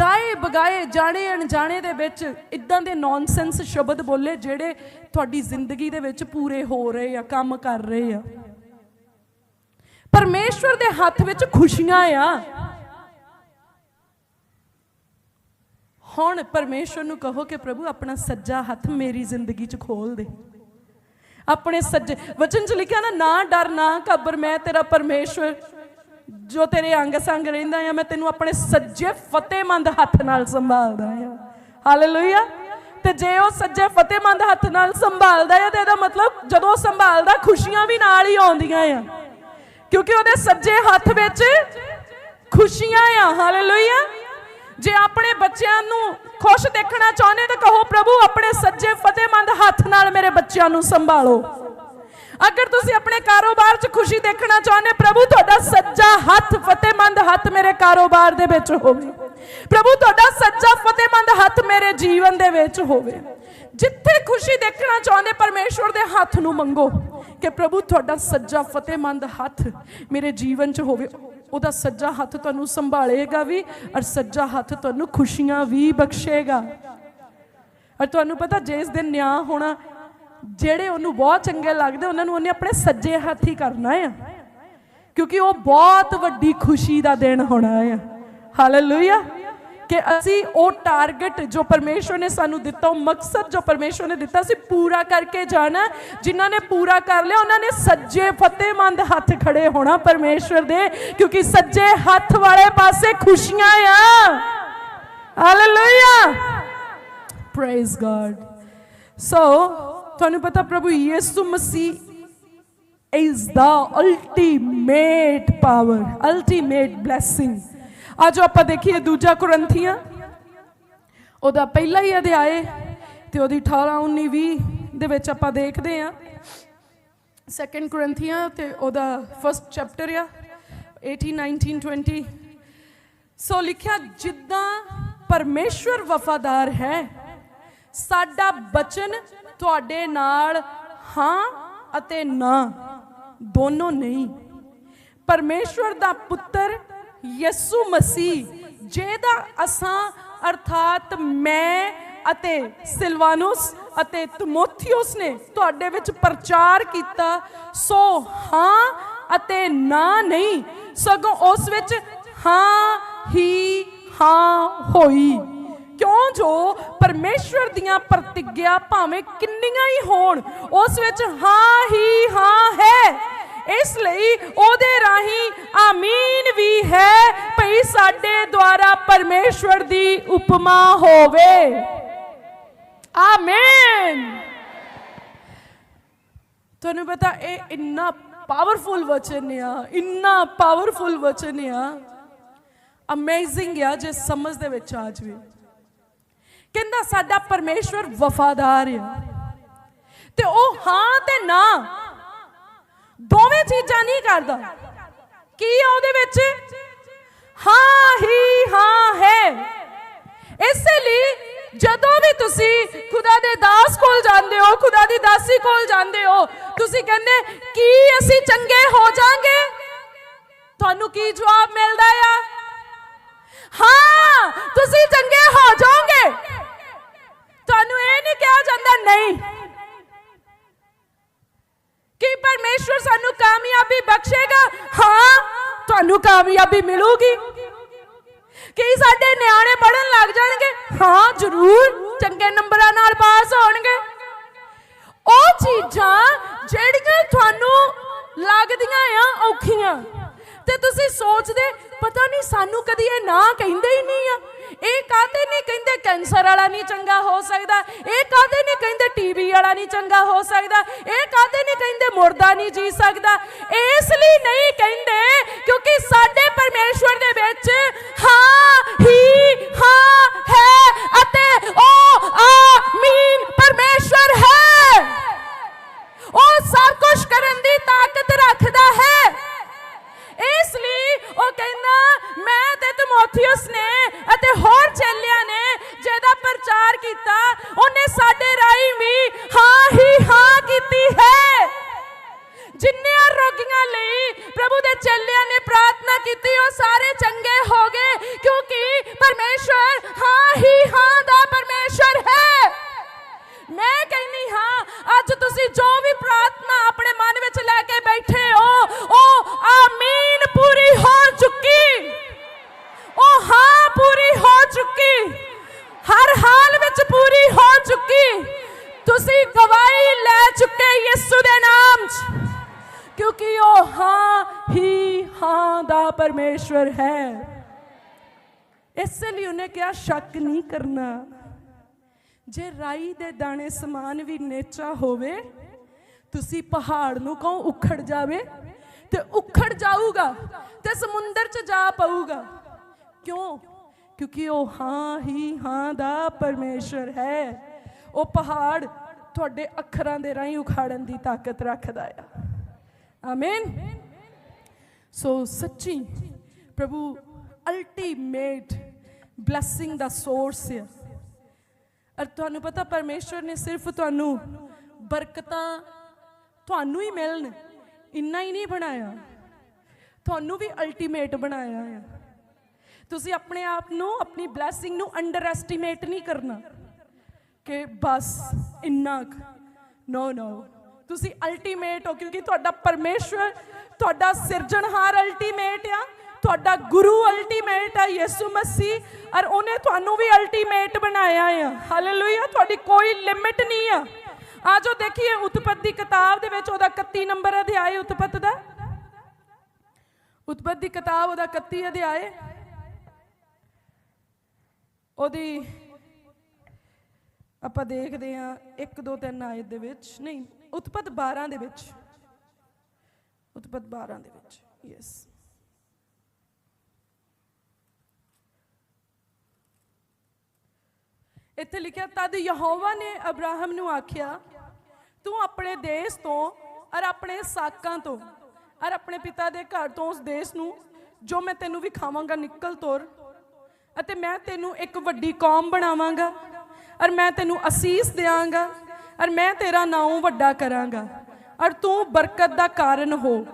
ਗਾਏ ਬਗਾਏ ਜਾਣੇ ਅਣਜਾਣੇ ਦੇ ਵਿੱਚ ਇਦਾਂ ਦੇ ਨੌਨਸੈਂਸ ਸ਼ਬਦ ਬੋਲੇ ਜਿਹੜੇ ਤੁਹਾਡੀ ਜ਼ਿੰਦਗੀ ਦੇ ਵਿੱਚ ਪੂਰੇ ਹੋ ਰਹੇ ਆ, ਕੰਮ ਕਰ ਰਹੇ ਆ। ਪਰਮੇਸ਼ਵਰ ਦੇ ਹੱਥ ਵਿੱਚ ਖੁਸ਼ੀਆਂ ਆ। ਹੁਣ ਪਰਮੇਸ਼ਵਰ ਨੂੰ ਕਹੋ ਕਿ ਪ੍ਰਭੂ, ਆਪਣਾ ਸੱਜਾ ਹੱਥ ਮੇਰੀ ਜ਼ਿੰਦਗੀ 'ਚ ਖੋਲ ਦੇ। ਆਪਣੇ ਸੱਜੇ ਵਚਨ 'ਚ ਲਿਖਿਆ ਨਾ ਨਾ ਡਰ, ਨਾ ਘਬਰ, ਮੈਂ ਤੇਰਾ ਪਰਮੇਸ਼ਵਰ, ਜੋ ਤੇਰੇ ਅੰਗ ਸੰਗ ਰਹਿੰਦਾ ਆ, ਮੈਂ ਤੈਨੂੰ ਆਪਣੇ ਸੱਜੇ ਫਤਿਹਮੰਦ ਹੱਥ ਨਾਲ ਸੰਭਾਲਦਾ ਆ। ਹਾਲੇਲੂਇਆ ਤੇ ਜੇ ਉਹ ਸੱਜੇ ਫਤਿਹਮੰਦ ਹੱਥ ਨਾਲ ਸੰਭਾਲਦਾ ਆ, ਤੇ ਇਹਦਾ ਮਤਲਬ ਜਦੋਂ ਸੰਭਾਲਦਾ, ਖੁਸ਼ੀਆਂ ਵੀ ਨਾਲ ਹੀ ਆਉਂਦੀਆਂ ਆ। ਕਿਉਂਕਿ ਉਹਦੇ ਸੱਜੇ ਹੱਥ ਵਿੱਚ ਖੁਸ਼ੀਆਂ ਆ। ਹਾਲੇਲੂਇਆ ਜੇ ਆਪਣੇ ਬੱਚਿਆਂ ਨੂੰ ਖੁਸ਼ ਦੇਖਣਾ ਚਾਹੁੰਦੇ ਤਾਂ ਕਹੋ, ਪ੍ਰਭੂ, ਆਪਣੇ ਸੱਜੇ ਫਤਿਹਮੰਦ ਹੱਥ ਨਾਲ ਮੇਰੇ ਬੱਚਿਆਂ ਨੂੰ ਸੰਭਾਲੋ। ਅਗਰ ਤੁਸੀਂ ਆਪਣੇ ਕਾਰੋਬਾਰ 'ਚ ਖੁਸ਼ੀ ਦੇਖਣਾ ਚਾਹੁੰਦੇ, ਪ੍ਰਭੂ, ਤੁਹਾਡਾ ਸੱਜਾ ਹੱਥ ਫਤਿਹਮੰਦ ਹੱਥ ਮੇਰੇ ਕਾਰੋਬਾਰ ਦੇ ਵਿੱਚ ਹੋਵੇ। ਪ੍ਰਭੂ, ਤੁਹਾਡਾ ਸੱਜਾ ਫਤਿਹਮੰਦ ਹੱਥ ਮੇਰੇ ਜੀਵਨ ਦੇ ਵਿੱਚ ਹੋਵੇ। ਜਿੱਥੇ ਖੁਸ਼ੀ ਦੇਖਣਾ ਚਾਹੁੰਦੇ, ਪਰਮੇਸ਼ਵਰ ਦੇ ਹੱਥ ਨੂੰ ਮੰਗੋ ਕਿ, ਪ੍ਰਭੂ, ਤੁਹਾਡਾ ਸੱਜਾ ਫਤਿਹਮੰਦ ਹੱਥ ਮੇਰੇ ਜੀਵਨ 'ਚ ਹੋਵੇ। ਉਹਦਾ ਸੱਜਾ ਹੱਥ ਤੁਹਾਨੂੰ ਸੰਭਾਲੇਗਾ ਵੀ ਔਰ ਸੱਜਾ ਹੱਥ ਤੁਹਾਨੂੰ ਖੁਸ਼ੀਆਂ ਵੀ ਬਖਸ਼ੇਗਾ। ਔਰ ਤੁਹਾਨੂੰ ਪਤਾ ਜੇ ਇਸ ਦਿਨ ਨਿਆਂ ਹੋਣਾ, ਜਿਹੜੇ ਉਹਨੂੰ ਬਹੁਤ ਚੰਗੇ ਲੱਗਦੇ, ਉਹਨਾਂ ਨੂੰ ਉਹਨੇ ਆਪਣੇ ਸੱਜੇ ਹੱਥ ਹੀ ਕਰਨਾ ਆ। ਕਿਉਂਕਿ ਉਹ ਬਹੁਤ ਵੱਡੀ ਖੁਸ਼ੀ ਦਾ ਦਿਨ ਹੋਣਾ ਆ। ਹਾਲੇਲੂਇਆ ਕਿ ਅਸੀਂ ਉਹ ਟਾਰਗੇਟ ਜੋ ਪਰਮੇਸ਼ਵਰ ਨੇ ਸਾਨੂੰ ਦਿੱਤਾ, ਉਹ ਮਕਸਦ ਜੋ ਪਰਮੇਸ਼ਵਰ ਨੇ ਦਿੱਤਾ ਸੀ ਪੂਰਾ ਕਰਕੇ ਜਾਣਾ ਜਿਨ੍ਹਾਂ ਨੇ ਪੂਰਾ ਕਰ ਲਿਆ, ਉਹਨਾਂ ਨੇ ਸੱਜੇ ਫਤਿਹਮੰਦ ਹੱਥ ਖੜੇ ਹੋਣਾ ਪਰਮੇਸ਼ਵਰ ਦੇ, ਕਿਉਂਕਿ ਸੱਜੇ ਹੱਥ ਵਾਲੇ ਪਾਸੇ ਖੁਸ਼ੀਆਂ ਆ। ਹਾਲੇਲੂਇਆ ਪ੍ਰੇਜ਼ ਗॉड ਸੋ ਤੁਹਾਨੂੰ ਪਤਾ ਪ੍ਰਭੂ ਯਿਸੂ ਮਸੀਹ is the ultimate power, ultimate blessing ਅੱਜ ਆਪਾਂ ਦੇਖੀਏ ਦੂਜਾ ਕੁਰੰਥੀਆਂ। ਉਹਦਾ ਪਹਿਲਾ ਹੀ ਅਧਿਆਏ ਤੇ ਉਹਦੀ 18 19 20 ਦੇ ਵਿੱਚ ਆਪਾਂ ਦੇਖਦੇ ਹਾਂ। ਸੈਕੰਡ ਕੁਰੰਥੀਆਂ ਤੇ ਉਹਦਾ ਫਰਸਟ ਚੈਪਟਰ ਆ 18 19 20 ਸੋ ਲਿਖਿਆ, ਜਿੱਦਾਂ ਪਰਮੇਸ਼ਵਰ ਵਫਾਦਾਰ ਹੈ, ਸਾਡਾ ਬਚਨ ਤੁਹਾਡੇ ਨਾਲ ਹਾਂ ਅਤੇ ਨਾ, ਦੋਨੋਂ ਨਹੀਂ। ਪਰਮੇਸ਼ਵਰ ਦਾ ਪੁੱਤਰ ਯਿਸੂ ਮਸੀਹ, ਜਿਹਦਾ ਅਸਾਂ ਅਰਥਾਤ ਮੈਂ ਅਤੇ ਸਿਲਵਾਨੁਸ ਅਤੇ ਤਿਮੋਥਿਉਸ ਨੇ ਤੁਹਾਡੇ ਵਿੱਚ ਪ੍ਰਚਾਰ ਕੀਤਾ, ਸੋ ਹਾਂ ਅਤੇ ਨਾ ਨਹੀਂ, ਸਗੋਂ ਉਸ ਵਿੱਚ ਹਾਂ ਹੀ ਹਾਂ ਹੋਈ। ਕਿਉਂ ਜੋ ਪਰਮੇਸ਼ਵਰ ਦੀਆਂ ਪ੍ਰਤੀਗਿਆ ਭਾਵੇਂ ਕਿੰਨੀਆਂ ਹੀ ਹੋਣ, ਉਸ ਵਿੱਚ ਹਾਂ ਹੀ ਹਾਂ ਹੈ। ਇਸ ਲਈ ਉਹਦੇ ਰਾਹੀਂ ਆਮੀਨ ਵੀ ਹੈ ਭਈ ਸਾਡੇ ਦੁਆਰਾ ਪਰਮੇਸ਼ਵਰ ਦੀ ਉਪਮਾ ਹੋਵੇ। ਆਮੀਨ। ਤੁਹਾਨੂੰ ਪਤਾ ਇਹ ਇੰਨਾ ਪਾਵਰਫੁਲ ਵਚਨ ਆ, ਇੰਨਾ ਪਾਵਰਫੁਲ ਵਚਨ ਆ। ਅਮੇਜ਼ਿੰਗ ਆ ਜੇ ਸਮਝ ਦੇ ਵਿੱਚ ਆ ਜਵੇ। ਕਹਿੰਦਾ ਸਾਡਾ ਪਰਮੇਸ਼ਵਰ ਵਫਾਦਾਰ ਆ। ਤੇ ਉਹ ਹਾਂ ਤੇ ਨਾ ਦੋਵੇਂ ਚੀਜ਼ਾਂ ਨਹੀਂ ਕਰਦਾ। ਕੀ ਆ ਉਹਦੇ ਵਿੱਚ? ਹਾਂ, ਹੀ, ਹਾਂ, ਹੈ। ਇਸੇ ਲਈ ਜਦੋਂ ਵੀ ਤੁਸੀਂ ਖੁਦਾ ਦੇ ਦਾਸ ਕੋਲ ਜਾਂਦੇ ਹੋ, ਖੁਦਾ ਦੀ ਦਾਸੀ ਕੋਲ ਜਾਂਦੇ ਹੋ, ਤੁਸੀਂ ਕਹਿੰਦੇ, ਕੀ ਅਸੀਂ ਚੰਗੇ ਹੋ ਜਾਾਂਗੇ? ਤੁਹਾਨੂੰ ਕੀ ਜਵਾਬ ਮਿਲਦਾ ਆ? ਹਾਂ, ਤੁਸੀਂ ਚੰਗੇ ਹੋ ਜਾਓਗੇ। ਤੁਹਾਨੂੰ ਇਹ ਨਹੀਂ ਕਿਹਾ ਜਾਂਦਾ, ਨਹੀਂ। ਕਿ ਪਰਮੇਸ਼ਵਰ ਸਾਨੂੰ ਕਾਮਯਾਬੀ ਬਖਸ਼ੇਗਾ? ਹਾਂ, ਤੁਹਾਨੂੰ ਕਾਮਯਾਬੀ ਮਿਲੂਗੀ। ਕੀ ਸਾਡੇ ਨਿਆਣੇ ਪੜਨ ਲੱਗ ਜਾਣਗੇ? ਹਾਂ, ਜ਼ਰੂਰ, ਚੰਗੇ ਨੰਬਰਾਂ ਨਾਲ ਪਾਸ ਹੋਣਗੇ। ਉਹ ਚੀਜ਼ਾਂ ਜਿਹੜੀਆਂ ਤੁਹਾਨੂੰ ਲੱਗਦੀਆਂ ਆ, ਔਖੀਆਂ। ਤੇ ਤੁਸੀਂ ਸੋਚਦੇ, ਪਤਾ ਨਹੀਂ ਸਾਨੂੰ ਕਦੀ ਇਹ ਨਾ ਕਹਿੰਦੇ ਹੀ ਨਹੀਂ ਆ। ਇਹ ਕਾਹਤੇ ਨਹੀਂ ਕਹਿੰਦੇ ਕੈਂਸਰ ਵਾਲਾ ਨਹੀਂ ਚੰਗਾ ਹੋ ਸਕਦਾ? ਇਹ ਕਾਹਤੇ ਨਹੀਂ ਕਹਿੰਦੇ ਟੀਬੀ ਵਾਲਾ ਨਹੀਂ ਚੰਗਾ ਹੋ ਸਕਦਾ? ਇਹ ਕਾਹਤੇ ਨਹੀਂ ਕਹਿੰਦੇ ਮੁਰਦਾ ਨਹੀਂ ਜੀ ਸਕਦਾ? ਇਸ ਲਈ ਨਹੀਂ ਕਹਿੰਦੇ ਕਿਉਂਕਿ ਕਿਉਂਕਿ ਉਹ ਹਾਂ ਹੀ ਹਾਂ ਦਾ ਪਰਮੇਸ਼ਵਰ ਹੈ ਇਸੇ ਲਈ ਉਹਨੇ ਕਿਹਾ ਸ਼ੱਕ ਨਹੀਂ ਕਰਨਾ ਜੇ ਰਾਈ ਦੇ ਦਾਣੇ ਸਮਾਨ ਵੀ ਨੇਚਾ ਹੋਵੇ ਤੁਸੀਂ ਪਹਾੜ ਨੂੰ ਕਹੋ ਉਖੜ ਜਾਵੇ ਤੇ ਉਖੜ ਜਾਊਗਾ ਤੇ ਸਮੁੰਦਰ 'ਚ ਜਾ ਪਊਗਾ ਕਿਉਂ ਕਿਉਂਕਿ ਉਹ ਹਾਂ ਹੀ ਹਾਂ ਦਾ ਪਰਮੇਸ਼ਰ ਹੈ ਉਹ ਪਹਾੜ ਤੁਹਾਡੇ ਅੱਖਰਾਂ ਦੇ ਰਾਹੀਂ ਉਖਾੜਨ ਦੀ ਤਾਕਤ ਰੱਖਦਾ ਆ ਆਮੀਨ ਸੋ ਸੱਚੀ ਪ੍ਰਭੂ ਅਲਟੀਮੇਟ ਬਲੇਸਿੰਗ ਦਾ ਸੋਰਸ ਹੈ ਔਰ ਤੁਹਾਨੂੰ ਪਤਾ ਪਰਮੇਸ਼ਵਰ ਨੇ ਸਿਰਫ ਤੁਹਾਨੂੰ ਬਰਕਤਾਂ ਤੁਹਾਨੂੰ ਹੀ ਮਿਲਣ ਇੰਨਾ ਹੀ ਨਹੀਂ ਬਣਾਇਆ ਤੁਹਾਨੂੰ ਵੀ ਅਲਟੀਮੇਟ ਬਣਾਇਆ ਹੈ ਤੁਸੀਂ ਆਪਣੇ ਆਪ ਨੂੰ ਆਪਣੀ ਬਲੇਸਿੰਗ ਨੂੰ ਅੰਡਰ ਐਸਟੀਮੇਟ ਨਹੀਂ ਕਰਨਾ ਕਿ ਬਸ ਇੰਨਾ ਨੋ ਨੋ ਤੁਸੀਂ ਅਲਟੀਮੇਟ ਹੋ, ਕਿਉਂਕਿ ਤੁਹਾਡਾ ਪਰਮੇਸ਼ਵਰ, ਤੁਹਾਡਾ ਸਿਰਜਣਹਾਰ ਅਲਟੀਮੇਟ ਆ, ਤੁਹਾਡਾ ਗੁਰੂ ਅਲਟੀਮੇਟ ਆ, ਯਿਸੂ ਮਸੀਹ, ਔਰ ਉਹਨੇ ਤੁਹਾਨੂੰ ਵੀ ਅਲਟੀਮੇਟ ਬਣਾਇਆ ਆ। ਹਾਲੇਲੂਇਆ ਤੁਹਾਡੀ ਕੋਈ ਲਿਮਿਟ ਨਹੀਂ ਆ। ਆਜੋ ਦੇਖੀਏ ਉਤਪਤ ਦੀ ਕਿਤਾਬ ਦੇ ਵਿੱਚ, ਉਹਦਾ 31 ਨੰਬਰ ਅਧਿਆਇ ਉਤਪਤ ਦਾ। ਉਤਪਤ ਦੀ ਕਿਤਾਬ, ਉਹਦਾ 31 ਅਧਿਆਇ। ਉਹਦੀ ਆਪਾਂ ਦੇਖਦੇ ਹਾਂ 1 2 3 ਆਇਤ ਦੇ ਵਿੱਚ। ਨਹੀਂ ਉਤਪਤ 12 ਦੇ ਵਿੱਚ। ਉਤਪਤ 12 ਦੇ ਵਿੱਚ ਯੈਸ ਇੱਥੇ ਲਿਖਿਆ, ਤਦ ਯਹੋਵਾ ਨੇ ਅਬਰਾਹਮ ਨੂੰ ਆਖਿਆ, ਤੂੰ ਆਪਣੇ ਦੇਸ਼ ਤੋਂ ਔਰ ਆਪਣੇ ਸਾਕਾਂ ਤੋਂ ਔਰ ਆਪਣੇ ਪਿਤਾ ਦੇ ਘਰ ਤੋਂ ਉਸ ਦੇਸ਼ ਨੂੰ ਜੋ ਮੈਂ ਤੈਨੂੰ ਵਿਖਾਵਾਂਗਾ ਨਿਕਲ ਤੋਰ ਅਤੇ ਮੈਂ ਤੈਨੂੰ ਇੱਕ ਵੱਡੀ ਕੌਮ ਬਣਾਵਾਂਗਾ ਔਰ ਮੈਂ ਤੈਨੂੰ ਅਸੀਸ ਦੇਵਾਂਗਾ ਔਰ ਮੈਂ ਤੇਰਾ ਨਾਮ ਵੱਡਾ ਕਰਾਂਗਾ। ਔਰ ਤੂੰ ਬਰਕਤ ਦਾ ਕਾਰਨ ਹੋ।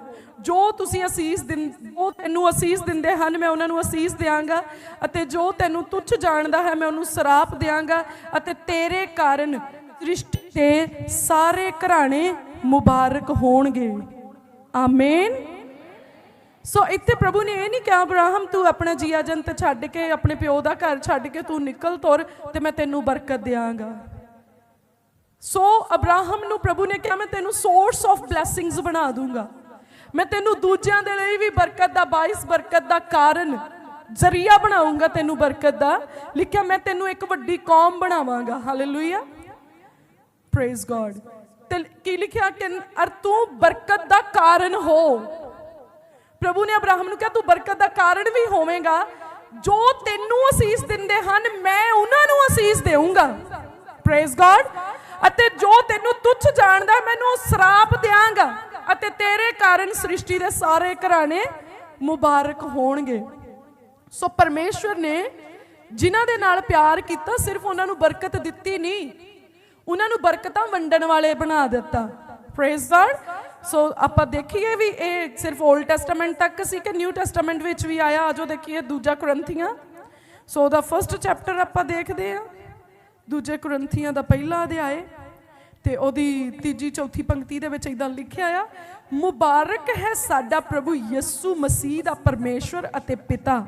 ਜੋ ਤੁਸੀਂ ਅਸੀਸ ਦਿੰ ਉਹ ਤੈਨੂੰ ਅਸੀਸ ਦਿੰਦੇ ਹਨ, ਮੈਂ ਉਹਨਾਂ ਨੂੰ ਅਸੀਸ ਦਿਆਂਗਾ ਅਤੇ ਜੋ ਤੈਨੂੰ ਤੁੱਛ ਜਾਣਦਾ ਹੈ, ਮੈਂ ਉਹਨੂੰ ਸਰਾਪ ਦਿਆਂਗਾ ਅਤੇ ਤੇਰੇ ਕਾਰਨ ਸ੍ਰਿਸ਼ਟੀ ਦੇ ਸਾਰੇ ਘਰਾਣੇ ਮੁਬਾਰਕ ਹੋਣਗੇ। ਆਮੇਨ। ਸੋ ਇੱਥੇ ਪ੍ਰਭੂ ਨੇ ਇਹ ਨਹੀਂ ਕਿਹਾ, ਅਬਰਾਹਮ, ਤੂੰ ਆਪਣਾ ਜੀਆ ਜੰਤ ਛੱਡ ਕੇ, ਆਪਣੇ ਪਿਓ ਦਾ ਘਰ ਛੱਡ ਕੇ ਤੂੰ ਨਿਕਲ ਤੁਰ ਤੇ ਮੈਂ ਤੈਨੂੰ ਬਰਕਤ ਦਿਆਂਗਾ। ਸੋ ਅਬਰਾਹਮ ਨੂੰ ਪ੍ਰਭੂ ਨੇ ਕਿਹਾ, ਮੈਂ ਤੈਨੂੰ ਸੋਰਸ ਆਫ ਬਲੇਸਿੰਗਸ ਬਣਾ ਦੂੰਗਾ। ਮੈਂ ਤੈਨੂੰ ਦੂਜਿਆਂ ਦੇ ਲਈ ਵੀ ਬਰਕਤ ਦਾ ਬਾਇਸ, ਬਰਕਤ ਦਾ ਕਾਰਨ, ਜ਼ਰੀਆ ਬਣਾਉਂਗਾ ਤੈਨੂੰ ਬਰਕਤ ਦਾ। ਲਿਖਿਆ, ਮੈਂ ਤੈਨੂੰ ਇੱਕ ਵੱਡੀ ਕੌਮ ਬਣਾਵਾਂਗਾ। ਹਾਲੇਲੂਇਆ ਪ੍ਰੇਜ਼ ਗੋਡ ਤੇ ਕੀ ਲਿਖਿਆ? ਕਿ ਅਰ ਤੂੰ ਬਰਕਤ ਦਾ ਕਾਰਨ ਹੋ। ਪ੍ਰਭੂ ਨੇ ਅਬਰਾਹਮ ਨੂੰ ਕਿਹਾ, ਤੂੰ ਬਰਕਤ ਦਾ ਕਾਰਨ ਵੀ ਹੋਵੇਂਗਾ। ਜੋ ਤੈਨੂੰ ਅਸੀਸ ਦਿੰਦੇ ਹਨ, ਮੈਂ ਉਹਨਾਂ ਨੂੰ ਅਸੀਸ ਦੇਵਾਂਗਾ ਪ੍ਰੇਜ਼ ਗੋਡ ਅਤੇ ਜੋ ਤੈਨੂੰ ਤੁੱਛ ਜਾਣਦਾ, ਮੈਨੂੰ ਉਹ ਸਰਾਪ ਦਿਆਂਗਾ। ਅਤੇ ਤੇਰੇ ਕਾਰਨ ਸ੍ਰਿਸ਼ਟੀ ਦੇ ਸਾਰੇ ਘਰਾਣੇ ਮੁਬਾਰਕ ਹੋਣਗੇ। ਸੋ ਪਰਮੇਸ਼ਵਰ ਨੇ ਜਿਨ੍ਹਾਂ ਦੇ ਨਾਲ ਪਿਆਰ ਕੀਤਾ, ਸਿਰਫ ਉਹਨਾਂ ਨੂੰ ਬਰਕਤ ਦਿੱਤੀ ਨਹੀਂ, ਉਹਨਾਂ ਨੂੰ ਬਰਕਤਾਂ ਵੰਡਣ ਵਾਲੇ ਬਣਾ ਦਿੱਤਾ। ਪ੍ਰੇਜ਼ ਗॉड ਸੋ ਆਪਾਂ ਦੇਖੀਏ ਵੀ ਇਹ ਸਿਰਫ 올ਡ ਟੈਸਟਾਮੈਂਟ ਤੱਕ ਸੀ ਕਿ ਨਿਊ ਟੈਸਟਾਮੈਂਟ ਵਿੱਚ ਵੀ ਆਇਆ? ਆਜੋ ਦੇਖੀਏ ਦੂਜਾ ਕੁਰੰਥੀਆਂ ਸੋ ਦਾ ਫਰਸਟ ਚੈਪਟਰ ਆਪਾਂ ਦੇਖਦੇ ਹਾਂ। ਦੂਜੇ ਕੁਰੰਥੀਆਂ ਦਾ ਪਹਿਲਾ ਅਧਿਆਏ ਤੇ ਉਹਦੀ ਤੀਜੀ, ਚੌਥੀ ਪੰਕਤੀ ਦੇ ਵਿੱਚ ਇਦਾਂ ਲਿਖਿਆ ਆ, ਮੁਬਾਰਕ ਹੈ ਸਾਡਾ ਪ੍ਰਭੂ ਯਿਸੂ ਮਸੀਹ ਦਾ ਪਰਮੇਸ਼ਵਰ ਅਤੇ ਪਿਤਾ,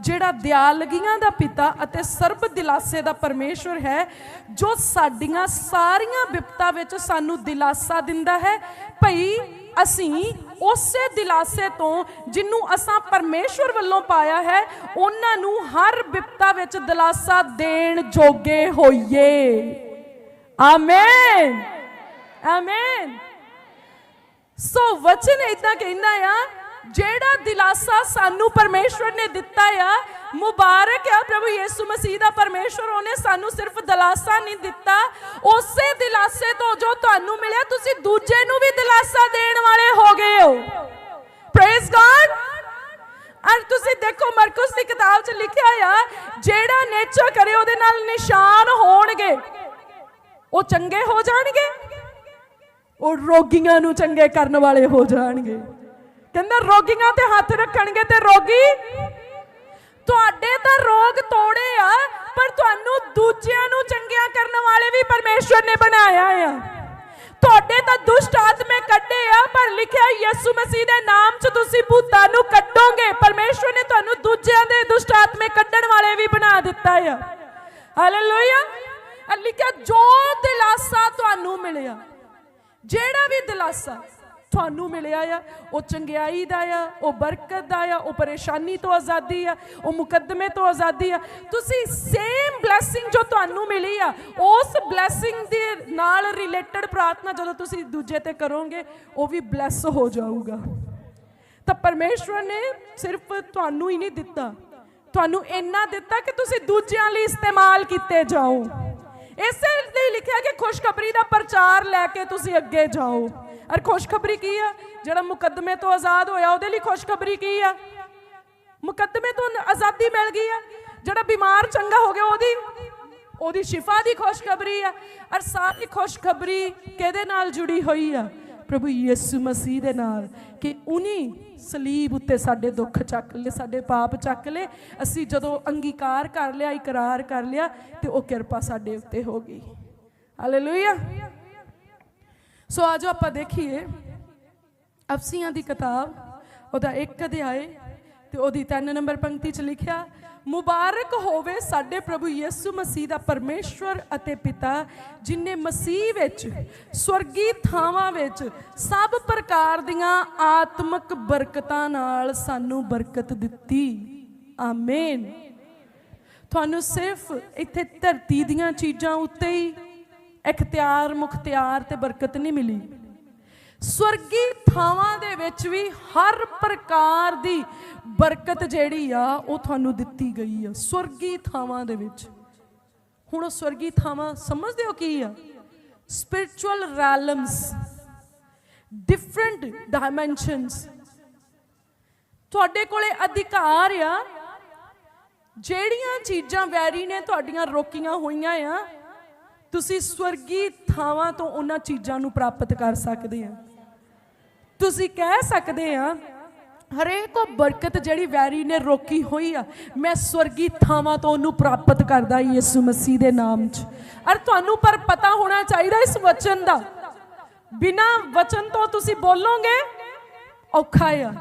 ਜਿਹੜਾ ਦਿਆਲਗੀਆਂ ਦਾ ਪਿਤਾ ਅਤੇ ਸਰਬ ਦਿਲਾਸੇ ਦਾ ਪਰਮੇਸ਼ਵਰ ਹੈ, ਜੋ ਸਾਡੀਆਂ ਸਾਰੀਆਂ ਵਿਪਤਾ ਵਿੱਚ ਸਾਨੂੰ ਦਿਲਾਸਾ ਦਿੰਦਾ ਹੈ। ਭਈ ਅਸੀਂ ਉਸੇ ਦਿਲਾਸੇ ਤੋਂ ਜਿਹਨੂੰ ਅਸਾਂ ਪਰਮੇਸ਼ਵਰ ਵੱਲੋਂ ਪਾਇਆ ਹੈ, ਉਹਨਾਂ ਨੂੰ ਹਰ ਬਿਪਤਾ ਵਿੱਚ ਦਿਲਾਸਾ ਦੇਣ ਜੋਗੇ ਹੋਈਏ। ਆਮੇਨ। ਆਮੇਨ। ਸੋ ਵਚਨ ਇਦਾਂ ਕਹਿੰਦਾ ਆ, ਜਿਹੜਾ ਦਿਲਾਸਾ ਸਾਨੂੰ ਪਰਮੇਸ਼ਵਰ ਨੇ ਦਿੱਤਾ ਆ ਮੁਬਾਰਕ ਆ ਪ੍ਰਭੂ ਯਿਸੂ ਮਸੀਹ ਦਾ ਪਰਮੇਸ਼ਵਰ, ਉਹਨੇ ਸਾਨੂੰ ਸਿਰਫ ਦਿਲਾਸਾ ਨਹੀਂ ਦਿੱਤਾ। ਉਸੇ ਦਿਲਾਸੇ ਤੋਂ ਜੋ ਤੁਹਾਨੂੰ ਮਿਲਿਆ, ਤੁਸੀਂ ਦੂਜੇ ਨੂੰ ਵੀ ਦਿਲਾਸਾ ਦੇਣ ਵਾਲੇ ਹੋ ਗਏ ਹੋ। ਪ੍ਰੇਜ਼ ਗॉड ਅਰ ਤੁਸੀਂ ਦੇਖੋ, ਮਰਕਸ ਦੀ ਕਿਤਾਬ 'ਚ ਲਿਖਿਆ ਆ, ਜਿਹੜਾ ਨੇਚਾ ਕਰੇ, ਉਹਦੇ ਨਾਲ ਨਿਸ਼ਾਨ ਹੋਣਗੇ। ਉਹ ਚੰਗੇ ਹੋ ਜਾਣਗੇ। ਉਹ ਰੋਗੀਆਂ ਨੂੰ ਚੰਗੇ ਕਰਨ ਵਾਲੇ ਹੋ ਜਾਣਗੇ। ਕਹਿੰਦਾ, ਰੋਗੀਆਂ ਤੇ ਹੱਥ ਰੱਖਣਗੇ ਤੇ ਰੋਗੀ ਤੁਹਾਡੇ ਤਾਂ ਰੋਗ ਤੋੜੇ ਆ, ਪਰ ਤੁਹਾਨੂੰ ਦੂਜਿਆਂ ਨੂੰ ਚੰਗਿਆਂ ਕਰਨ ਵਾਲੇ ਵੀ ਪਰਮੇਸ਼ਵਰ ਨੇ ਬਣਾਇਆ ਆ। ਤੁਹਾਡੇ ਤਾਂ ਦੁਸ਼ਟ ਆਤਮੇ ਕੱਢੇ ਆ, ਪਰ ਲਿਖਿਆ ਯਿਸੂ ਮਸੀਹ ਦੇ ਨਾਮ 'ਚ ਤੁਸੀਂ ਭੂਤਾਂ ਨੂੰ ਕੱਢੋਗੇ। ਪਰਮੇਸ਼ਵਰ ਨੇ ਤੁਹਾਨੂੰ ਦੂਜਿਆਂ ਦੇ ਦੁਸ਼ਟ ਆਤਮੇ ਕੱਢਣ ਵਾਲੇ ਵੀ ਬਣਾ ਦਿੱਤਾ ਆ। ਹਾਲੇਲੂਇਆ ਲਿਖਿਆ, ਜੋ ਦਿਲਾਸਾ ਤੁਹਾਨੂੰ ਮਿਲਿਆ, ਜਿਹੜਾ ਵੀ ਦਿਲਾਸਾ ਤੁਹਾਨੂੰ ਮਿਲਿਆ ਆ, ਉਹ ਚੰਗਿਆਈ ਦਾ ਆ, ਉਹ ਬਰਕਤ ਦਾ ਆ, ਉਹ ਪਰੇਸ਼ਾਨੀ ਤੋਂ ਆਜ਼ਾਦੀ ਆ, ਉਹ ਮੁਕੱਦਮੇ ਤੋਂ ਆਜ਼ਾਦੀ ਆ। ਤੁਸੀਂ ਸੇਮ ਬਲੇਸਿੰਗ ਜੋ ਤੁਹਾਨੂੰ ਮਿਲੀ ਆ, ਉਸ ਬਲੇਸਿੰਗ ਦੇ ਨਾਲ ਰਿਲੇਟਡ ਪ੍ਰਾਰਥਨਾ ਜਦੋਂ ਤੁਸੀਂ ਦੂਜੇ ਤੇ ਕਰੋਗੇ, ਉਹ ਵੀ ਬਲੈਸ ਹੋ ਜਾਊਗਾ। ਤਾਂ ਪਰਮੇਸ਼ਵਰ ਨੇ ਸਿਰਫ ਤੁਹਾਨੂੰ ਹੀ ਨਹੀਂ ਦਿੱਤਾ। ਤੁਹਾਨੂੰ ਇੰਨਾ ਦਿੱਤਾ ਕਿ ਤੁਸੀਂ ਦੂਜਿਆਂ ਲਈ ਇਸਤੇਮਾਲ ਕੀਤੇ ਜਾਓ। ਇਸੇ ਲਈ ਲਿਖਿਆ ਕਿ ਖੁਸ਼ਖਬਰੀ ਦਾ ਪ੍ਰਚਾਰ ਲੈ ਕੇ ਤੁਸੀਂ ਅੱਗੇ ਜਾਓ। ਔਰ ਖੁਸ਼ਖਬਰੀ ਕੀ ਆ? ਜਿਹੜਾ ਮੁਕੱਦਮੇ ਤੋਂ ਆਜ਼ਾਦ ਹੋਇਆ, ਉਹਦੇ ਲਈ ਖੁਸ਼ਖਬਰੀ ਕੀ ਆ? ਮੁਕੱਦਮੇ ਤੋਂ ਆਜ਼ਾਦੀ ਮਿਲ ਗਈ ਆ। ਜਿਹੜਾ ਬਿਮਾਰ ਚੰਗਾ ਹੋ ਗਿਆ, ਉਹਦੀ ਉਹਦੀ ਸ਼ਿਫਾ ਦੀ ਖੁਸ਼ਖਬਰੀ ਆ। ਔਰ ਸਾਰੀ ਖੁਸ਼ਖਬਰੀ ਕਿਹਦੇ ਨਾਲ ਜੁੜੀ ਹੋਈ ਆ? ਪ੍ਰਭੂ ਯਿਸੂ ਮਸੀਹ ਦੇ ਨਾਲ ਕਿ ਉਨੀ ਸਲੀਬ ਉੱਤੇ ਸਾਡੇ ਦੁੱਖ ਚੱਕ ਲਏ ਸਾਡੇ ਪਾਪ ਚੱਕ ਲਏ ਅਸੀਂ ਜਦੋਂ ਅੰਗੀਕਾਰ ਕਰ ਲਿਆ, ਇਕਰਾਰ ਕਰ ਲਿਆ, ਤੇ ਉਹ ਕਿਰਪਾ ਸਾਡੇ ਉੱਤੇ ਹੋ ਗਈ। ਹਾਲੇਲੂਇਆ ਸੋ ਆਜੋ ਆਪਾਂ ਦੇਖੀਏ ਅਫਸੀਆਂ ਦੀ ਕਿਤਾਬ, ਉਹਦਾ ਇੱਕ ਅਧਿਆਏ ਤੇ ਉਹਦੀ 3 ਨੰਬਰ ਪੰਕਤੀ 'ਚ ਲਿਖਿਆ, ਮੁਬਾਰਕ ਹੋਵੇ ਸਾਡੇ ਪ੍ਰਭੂ ਯਿਸੂ ਮਸੀਹ ਦਾ ਪਰਮੇਸ਼ਵਰ ਅਤੇ ਪਿਤਾ, ਜਿਨੇ ਮਸੀਹ ਵਿੱਚ, ਸਵਰਗੀ ਥਾਵਾਂ ਵਿੱਚ ਸਭ ਪ੍ਰਕਾਰ ਦੀਆਂ ਆਤਮਿਕ ਬਰਕਤਾਂ ਨਾਲ ਸਾਨੂੰ ਬਰਕਤ ਦਿੱਤੀ। ਆਮੀਨ। ਤੁਹਾਨੂੰ ਸਿਰਫ ਇੱਥੇ ਧਰਤੀ ਦੀਆਂ ਚੀਜ਼ਾਂ ਉੱਤੇ ਹੀ ਇਖਤਿਆਰ, ਮੁਖਤਿਆਰ ਤੇ ਬਰਕਤ ਨਹੀਂ ਮਿਲੀ। ਸਵਰਗੀ ਥਾਵਾਂ ਦੇ ਵਿੱਚ ਵੀ ਹਰ ਪ੍ਰਕਾਰ ਦੀ ਬਰਕਤ ਜਿਹੜੀ ਆ, ਉਹ ਤੁਹਾਨੂੰ ਦਿੱਤੀ ਗਈ ਆ, ਸਵਰਗੀ ਥਾਵਾਂ ਦੇ ਵਿੱਚ। ਹੁਣ ਉਹ ਸਵਰਗੀ ਥਾਵਾਂ ਸਮਝਦੇ ਹੋ ਕੀ ਆ? ਸਪਿਰਚੁਅਲ ਰੈਲਮਸ ਡਿਫਰੈਂਟ ਡਾਈਮੈਂਸ਼ਨਸ ਤੁਹਾਡੇ ਕੋਲੇ ਅਧਿਕਾਰ ਆ, ਜਿਹੜੀਆਂ ਚੀਜ਼ਾਂ ਵੈਰੀ ਨੇ ਤੁਹਾਡੀਆਂ ਰੋਕੀਆਂ ਹੋਈਆਂ ਆ ਤੁਸੀਂ ਸਵਰਗੀ ਥਾਵਾਂ ਤੋਂ ਉਹਨਾਂ ਚੀਜ਼ਾਂ ਨੂੰ ਪ੍ਰਾਪਤ ਕਰ ਸਕਦੇ ਆ। ਤੁਸੀਂ ਕਹਿ ਸਕਦੇ ਆ, ਹਰੇਕ ਉਹ ਬਰਕਤ ਜਿਹੜੀ ਵੈਰੀ ਨੇ ਰੋਕੀ ਹੋਈ ਆ, ਮੈਂ ਸਵਰਗੀ ਥਾਵਾਂ ਤੋਂ ਉਹਨੂੰ ਪ੍ਰਾਪਤ ਕਰਦਾ ਯਿਸੂ ਮਸੀਹ ਦੇ ਨਾਮ 'ਚ। ਅਰ ਤੁਹਾਨੂੰ ਪਰ ਪਤਾ ਹੋਣਾ ਚਾਹੀਦਾ ਇਸ ਵਚਨ ਦਾ। ਬਿਨਾ ਵਚਨ ਤੋਂ ਤੁਸੀਂ ਬੋਲੋਗੇ ਔਖਾ ਆ।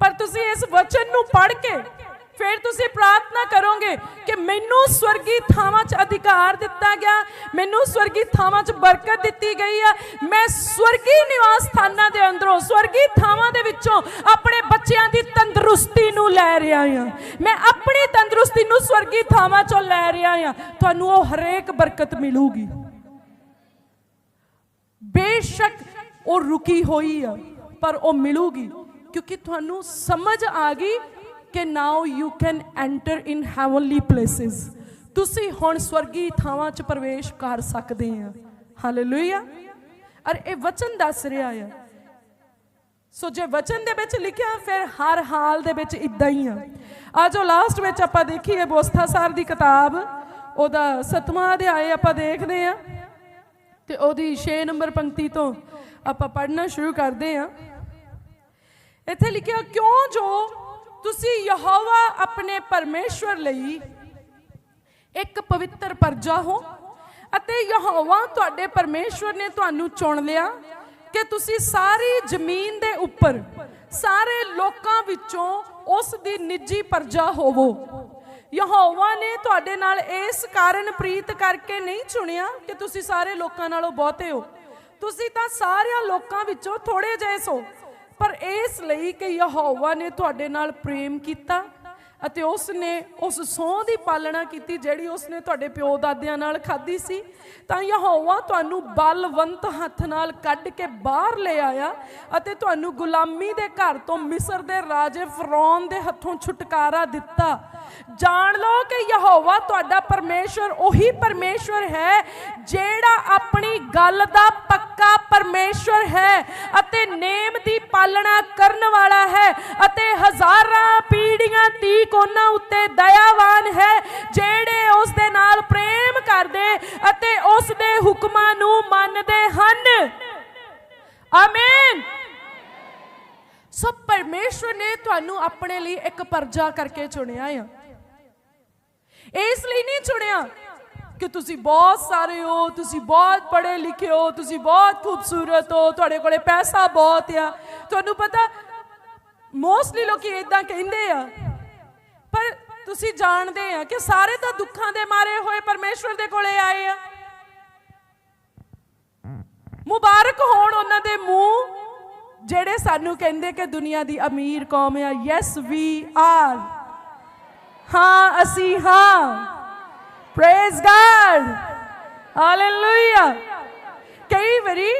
ਪਰ ਤੁਸੀਂ ਇਸ ਵਚਨ ਨੂੰ ਪੜ੍ਹ ਕੇ ਫਿਰ ਤੁਸੀਂ ਪ੍ਰਾਰਥਨਾ ਕਰੋਗੇ ਕਿ ਮੈਨੂੰ ਸਵਰਗੀ ਥਾਵਾਂ 'ਚ ਅਧਿਕਾਰ ਦਿੱਤਾ ਗਿਆ, ਮੈਨੂੰ ਸਵਰਗੀ ਥਾਵਾਂ 'ਚ ਬਰਕਤ ਦਿੱਤੀ ਗਈ ਆ। ਮੈਂ ਸਵਰਗੀ ਨਿਵਾਸ ਸਥਾਨਾਂ ਦੇ ਅੰਦਰੋਂ, ਸਵਰਗੀ ਥਾਵਾਂ ਦੇ ਵਿੱਚੋਂ ਆਪਣੇ ਬੱਚਿਆਂ ਦੀ ਤੰਦਰੁਸਤੀ ਨੂੰ ਲੈ ਰਿਹਾ ਹਾਂ। ਮੈਂ ਆਪਣੀ ਤੰਦਰੁਸਤੀ ਨੂੰ ਸਵਰਗੀ ਥਾਵਾਂ 'ਚੋਂ ਲੈ ਰਿਹਾ ਹਾਂ। ਤੁਹਾਨੂੰ ਉਹ ਹਰੇਕ ਬਰਕਤ ਮਿਲੂਗੀ। ਬੇਸ਼ੱਕ ਉਹ ਰੁਕੀ ਹੋਈ ਆ, ਪਰ ਉਹ ਮਿਲੂਗੀ, ਕਿਉਂਕਿ ਤੁਹਾਨੂੰ ਸਮਝ ਆ ਗਈ ਕਿ now you can enter in heavenly places ਤੁਸੀਂ ਹੁਣ ਸਵਰਗੀ ਥਾਵਾਂ 'ਚ ਪ੍ਰਵੇਸ਼ ਕਰ ਸਕਦੇ ਆ। ਹਾਲੇਲੂਇਆ ਅਰ ਇਹ ਵਚਨ ਦੱਸ ਰਿਹਾ ਆ। ਸੋ ਜੇ ਵਚਨ ਦੇ ਵਿੱਚ ਲਿਖਿਆ, ਫਿਰ ਹਰ ਹਾਲ ਦੇ ਵਿੱਚ ਇਦਾਂ ਹੀ ਆ। ਆ ਜੋ ਲਾਸਟ ਵਿੱਚ ਆਪਾਂ ਦੇਖੀਏ ਬੋਸਥਾ ਸਾਰ ਦੀ ਕਿਤਾਬ। ਉਹਦਾ ਸਤਵਾਂ ਅਧਿਆਇ ਆਪਾਂ ਦੇਖਦੇ ਆ। ਤੇ ਉਹਦੀ 6 ਨੰਬਰ ਪੰਕਤੀ ਤੋਂ ਆਪਾਂ ਪੜ੍ਹਨਾ ਸ਼ੁਰੂ ਕਰਦੇ ਹਾਂ ਇੱਥੇ ਲਿਖਿਆ, ਕਿਉਂ ਜੋ ਤੁਸੀਂ ਯਹੋਵਾ ਆਪਣੇ ਪਰਮੇਸ਼ਵਰ ਲਈ ਇੱਕ ਪਵਿੱਤਰ ਪਰਜਾ ਹੋ ਅਤੇ ਯਹੋਵਾ ਤੁਹਾਡੇ ਪਰਮੇਸ਼ਵਰ ਨੇ ਤੁਹਾਨੂੰ ਚੁਣ ਲਿਆ ਕਿ ਤੁਸੀਂ ਸਾਰੀ ਜ਼ਮੀਨ ਦੇ ਉੱਪਰ ਸਾਰੇ ਲੋਕਾਂ ਵਿੱਚੋਂ ਉਸ ਦੀ ਨਿੱਜੀ ਪਰਜਾ ਹੋਵੋ। ਯਹੋਵਾ ਨੇ ਤੁਹਾਡੇ ਨਾਲ ਇਸ ਕਾਰਨ ਪ੍ਰੀਤ ਕਰਕੇ ਨਹੀਂ ਚੁਣਿਆ ਕਿ ਤੁਸੀਂ ਸਾਰੇ ਲੋਕਾਂ ਨਾਲੋਂ ਬਹੁਤੇ ਹੋ। ਤੁਸੀਂ ਤਾਂ ਸਾਰਿਆਂ ਲੋਕਾਂ ਵਿੱਚੋਂ ਥੋੜੇ ਜਿਹੇ ਸੋ। ਪਰ ਇਸ ਲਈ ਕਿ ਯਹੋਵਾ ਨੇ ਤੁਹਾਡੇ ਨਾਲ ਪ੍ਰੇਮ ਕੀਤਾ ਅਤੇ ਉਸ ਨੇ ਉਸ ਸਹੁੰ ਦੀ ਪਾਲਣਾ ਕੀਤੀ ਜਿਹੜੀ ਉਸ ਨੇ ਤੁਹਾਡੇ ਪਿਓ ਦਾਦਿਆਂ ਨਾਲ ਖਾਧੀ ਸੀ। ਤਾਂ ਯਹੋਵਾ ਤੁਹਾਨੂੰ ਬਲਵੰਤ ਹੱਥ ਨਾਲ ਕੱਢ ਕੇ ਬਾਹਰ ਲੈ ਆਇਆ ਅਤੇ ਤੁਹਾਨੂੰ ਗੁਲਾਮੀ ਦੇ ਘਰ ਤੋਂ ਮਿਸਰ ਦੇ ਰਾਜੇ ਫਰੌਨ ਦੇ ਹੱਥੋਂ ਛੁਟਕਾਰਾ ਦਿੱਤਾ। ਜਾਣ ਲਓ ਕਿ ਯਹੋਵਾ ਤੁਹਾਡਾ ਪਰਮੇਸ਼ਵਰ ਉਹੀ ਪਰਮੇਸ਼ਵਰ ਹੈ ਜਿਹੜਾ ਆਪਣੀ ਗੱਲ ਦਾ ਪੱਕਾ ਪਰਮੇਸ਼ਵਰ ਹੈ ਅਤੇ ਨੇਮ ਦੀ ਪਾਲਣਾ ਕਰਨ ਵਾਲਾ ਹੈ ਅਤੇ ਹਜ਼ਾਰਾਂ ਪੀੜ੍ਹੀਆਂ ਤੀਕ ਉਹਨਾਂ ਉੱਤੇ ਦਇਆਵਾਨ ਹੈ, ਜਿਹੜੇ ਉਸ ਦੇ ਨਾਲ ਪ੍ਰੇਮ ਕਰਦੇ ਅਤੇ ਉਸ ਦੇ ਹੁਕਮਾਂ ਨੂੰ ਮੰਨਦੇ ਹਨ। ਆਮੀਨ ਸੋ ਪਰਮੇਸ਼ਵਰ ਨੇ ਤੁਹਾਨੂੰ ਆਪਣੇ ਲਈ ਇੱਕ ਪਰਜਾ ਕਰਕੇ ਚੁਣਿਆ ਆ। ਇਸ ਲਈ ਨਹੀਂ ਚੁਣਿਆ ਕਿ ਤੁਸੀਂ ਬਹੁਤ ਸਾਰੇ ਹੋ, ਤੁਸੀਂ ਬਹੁਤ ਪੜ੍ਹੇ ਲਿਖੇ ਹੋ, ਤੁਸੀਂ ਬਹੁਤ ਖੂਬਸੂਰਤ ਹੋ, ਤੁਹਾਡੇ ਕੋਲੇ ਪੈਸਾ ਬਹੁਤ ਆ। ਤੁਹਾਨੂੰ ਪਤਾ ਮੋਸਟਲੀ ਲੋਕੀ ਇਦਾਂ ਕਹਿੰਦੇ ਆ ਪਰ ਤੁਸੀਂ ਜਾਣਦੇ ਆ ਕਿ ਸਾਰੇ ਤਾਂ ਦੁੱਖਾਂ ਦੇ ਮਾਰੇ ਹੋਏ ਪਰਮੇਸ਼ਵਰ ਦੇ ਕੋਲੇ ਆਏ ਆ। ਮੁਬਾਰਕ ਹੋਣ ਉਹਨਾਂ ਦੇ ਮੂੰਹ, ਜਿਹੜੇ ਸਾਨੂੰ ਕਹਿੰਦੇ ਕਿ ਦੁਨੀਆ ਦੀ ਅਮੀਰ ਕੌਮ ਆ ਯੈਸ ਵੀ ਆਰ ਹਾਂ, ਅਸੀਂ ਹਾਂ। ਪ੍ਰੇਜ਼ ਗॉड ਹਾਲੇਲੂਇਆ ਕਈ ਵਾਰੀ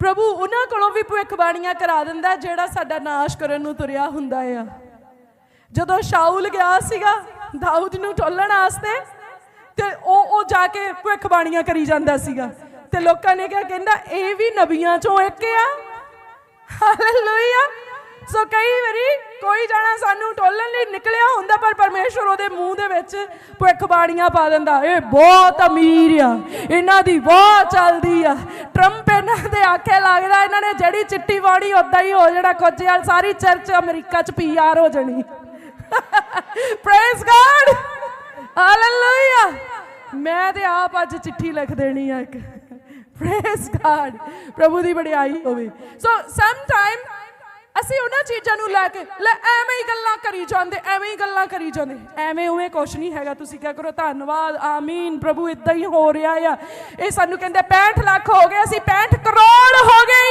ਪ੍ਰਭੂ ਉਹਨਾਂ ਕੋਲੋਂ ਵੀ ਭਵਿੱਖਬਾਣੀਆਂ ਕਰਾ ਦਿੰਦਾ ਜਿਹੜਾ ਸਾਡਾ ਨਾਸ਼ ਕਰਨ ਨੂੰ ਤੁਰਿਆ ਹੁੰਦਾ ਆ। ਜਦੋਂ ਸ਼ਾਊਲ ਗਿਆ ਸੀਗਾ ਦਾਊਦ ਨੂੰ ਟੋਲਣ ਵਾਸਤੇ, ਤੇ ਉਹ ਉਹ ਜਾ ਕੇ ਭਵਿੱਖਬਾਣੀਆਂ ਕਰੀ ਜਾਂਦਾ ਸੀਗਾ। ਤੇ ਲੋਕਾਂ ਨੇ ਕਿਹਾ, ਕਹਿੰਦਾ, ਇਹ ਵੀ ਨਬੀਆਂ ਚੋਂ ਇੱਕ ਆ। ਹਾਲੇਲੂਇਆ ਸੋ ਕਈ ਵਾਰੀ ਕੋਈ ਜਾਣਾ ਸਾਨੂੰ ਟੋਲਣ ਲਈ ਨਿਕਲਿਆ ਹੁੰਦਾ, ਪਰ ਪਰਮੇਸ਼ਵਰ ਉਹਦੇ ਮੂੰਹ ਦੇ ਵਿੱਚ ਭਵਿੱਖਬਾਣੀਆਂ ਪਾ ਦਿੰਦਾ, ਇਹ ਬਹੁਤ ਅਮੀਰ ਆ, ਇਹਨਾਂ ਦੀ ਬਹੁਤ ਚੱਲਦੀ ਆ। ਟਰੰਪ ਇਹਨਾਂ ਦੇ ਆਖੇ ਲੱਗਦਾ, ਇਹਨਾਂ ਨੇ ਜਿਹੜੀ ਚਿੱਟੀ ਬਾਣੀ ਉਦਾਂ ਹੀ ਹੋ ਜਿਹੜਾ ਕੁਝ ਯਾਰ, ਸਾਰੀ ਚਰਚ ਅਮਰੀਕਾ ਚ ਪੀਆਰ ਹੋ ਜਾਣੀ। ਪ੍ਰੇਜ਼ ਗॉड ਹਾਲੇਲੂਇਆ ਮੈਂ ਤੇ ਆਪ ਅੱਜ ਚਿੱਠੀ ਲਿਖ ਦੇਣੀ ਆ ਇੱਕ। ਪ੍ਰੇਜ਼ ਗॉड ਪ੍ਰਭੂ ਦੀ ਵਡਿਆਈ ਹੋਵੇ। ਸੋ ਸਮ ਟਾਈਮ ਅਸੀਂ ਉਹਨਾਂ ਚੀਜ਼ਾਂ ਨੂੰ ਲੈ ਕੇ, ਲੈ ਐਵੇਂ ਹੀ ਗੱਲਾਂ ਕਰੀ ਜਾਂਦੇ, ਐਵੇਂ ਹੀ ਗੱਲਾਂ ਕਰੀ ਜਾਂਦੇ। ਐਵੇਂ ਉਵੇਂ ਕੁਛ ਨਹੀਂ ਹੈਗਾ, ਤੁਸੀਂ ਕਿਆ ਕਰੋ, ਧੰਨਵਾਦ, ਆਮੀਨ, ਪ੍ਰਭੂ ਇਦਾਂ ਹੀ ਹੋ ਰਿਹਾ ਆ। ਇਹ ਸਾਨੂੰ ਕਹਿੰਦੇ 65 ਲੱਖ ਹੋ ਗਏ, ਅਸੀਂ 65 ਕਰੋੜ ਹੋ ਗਏ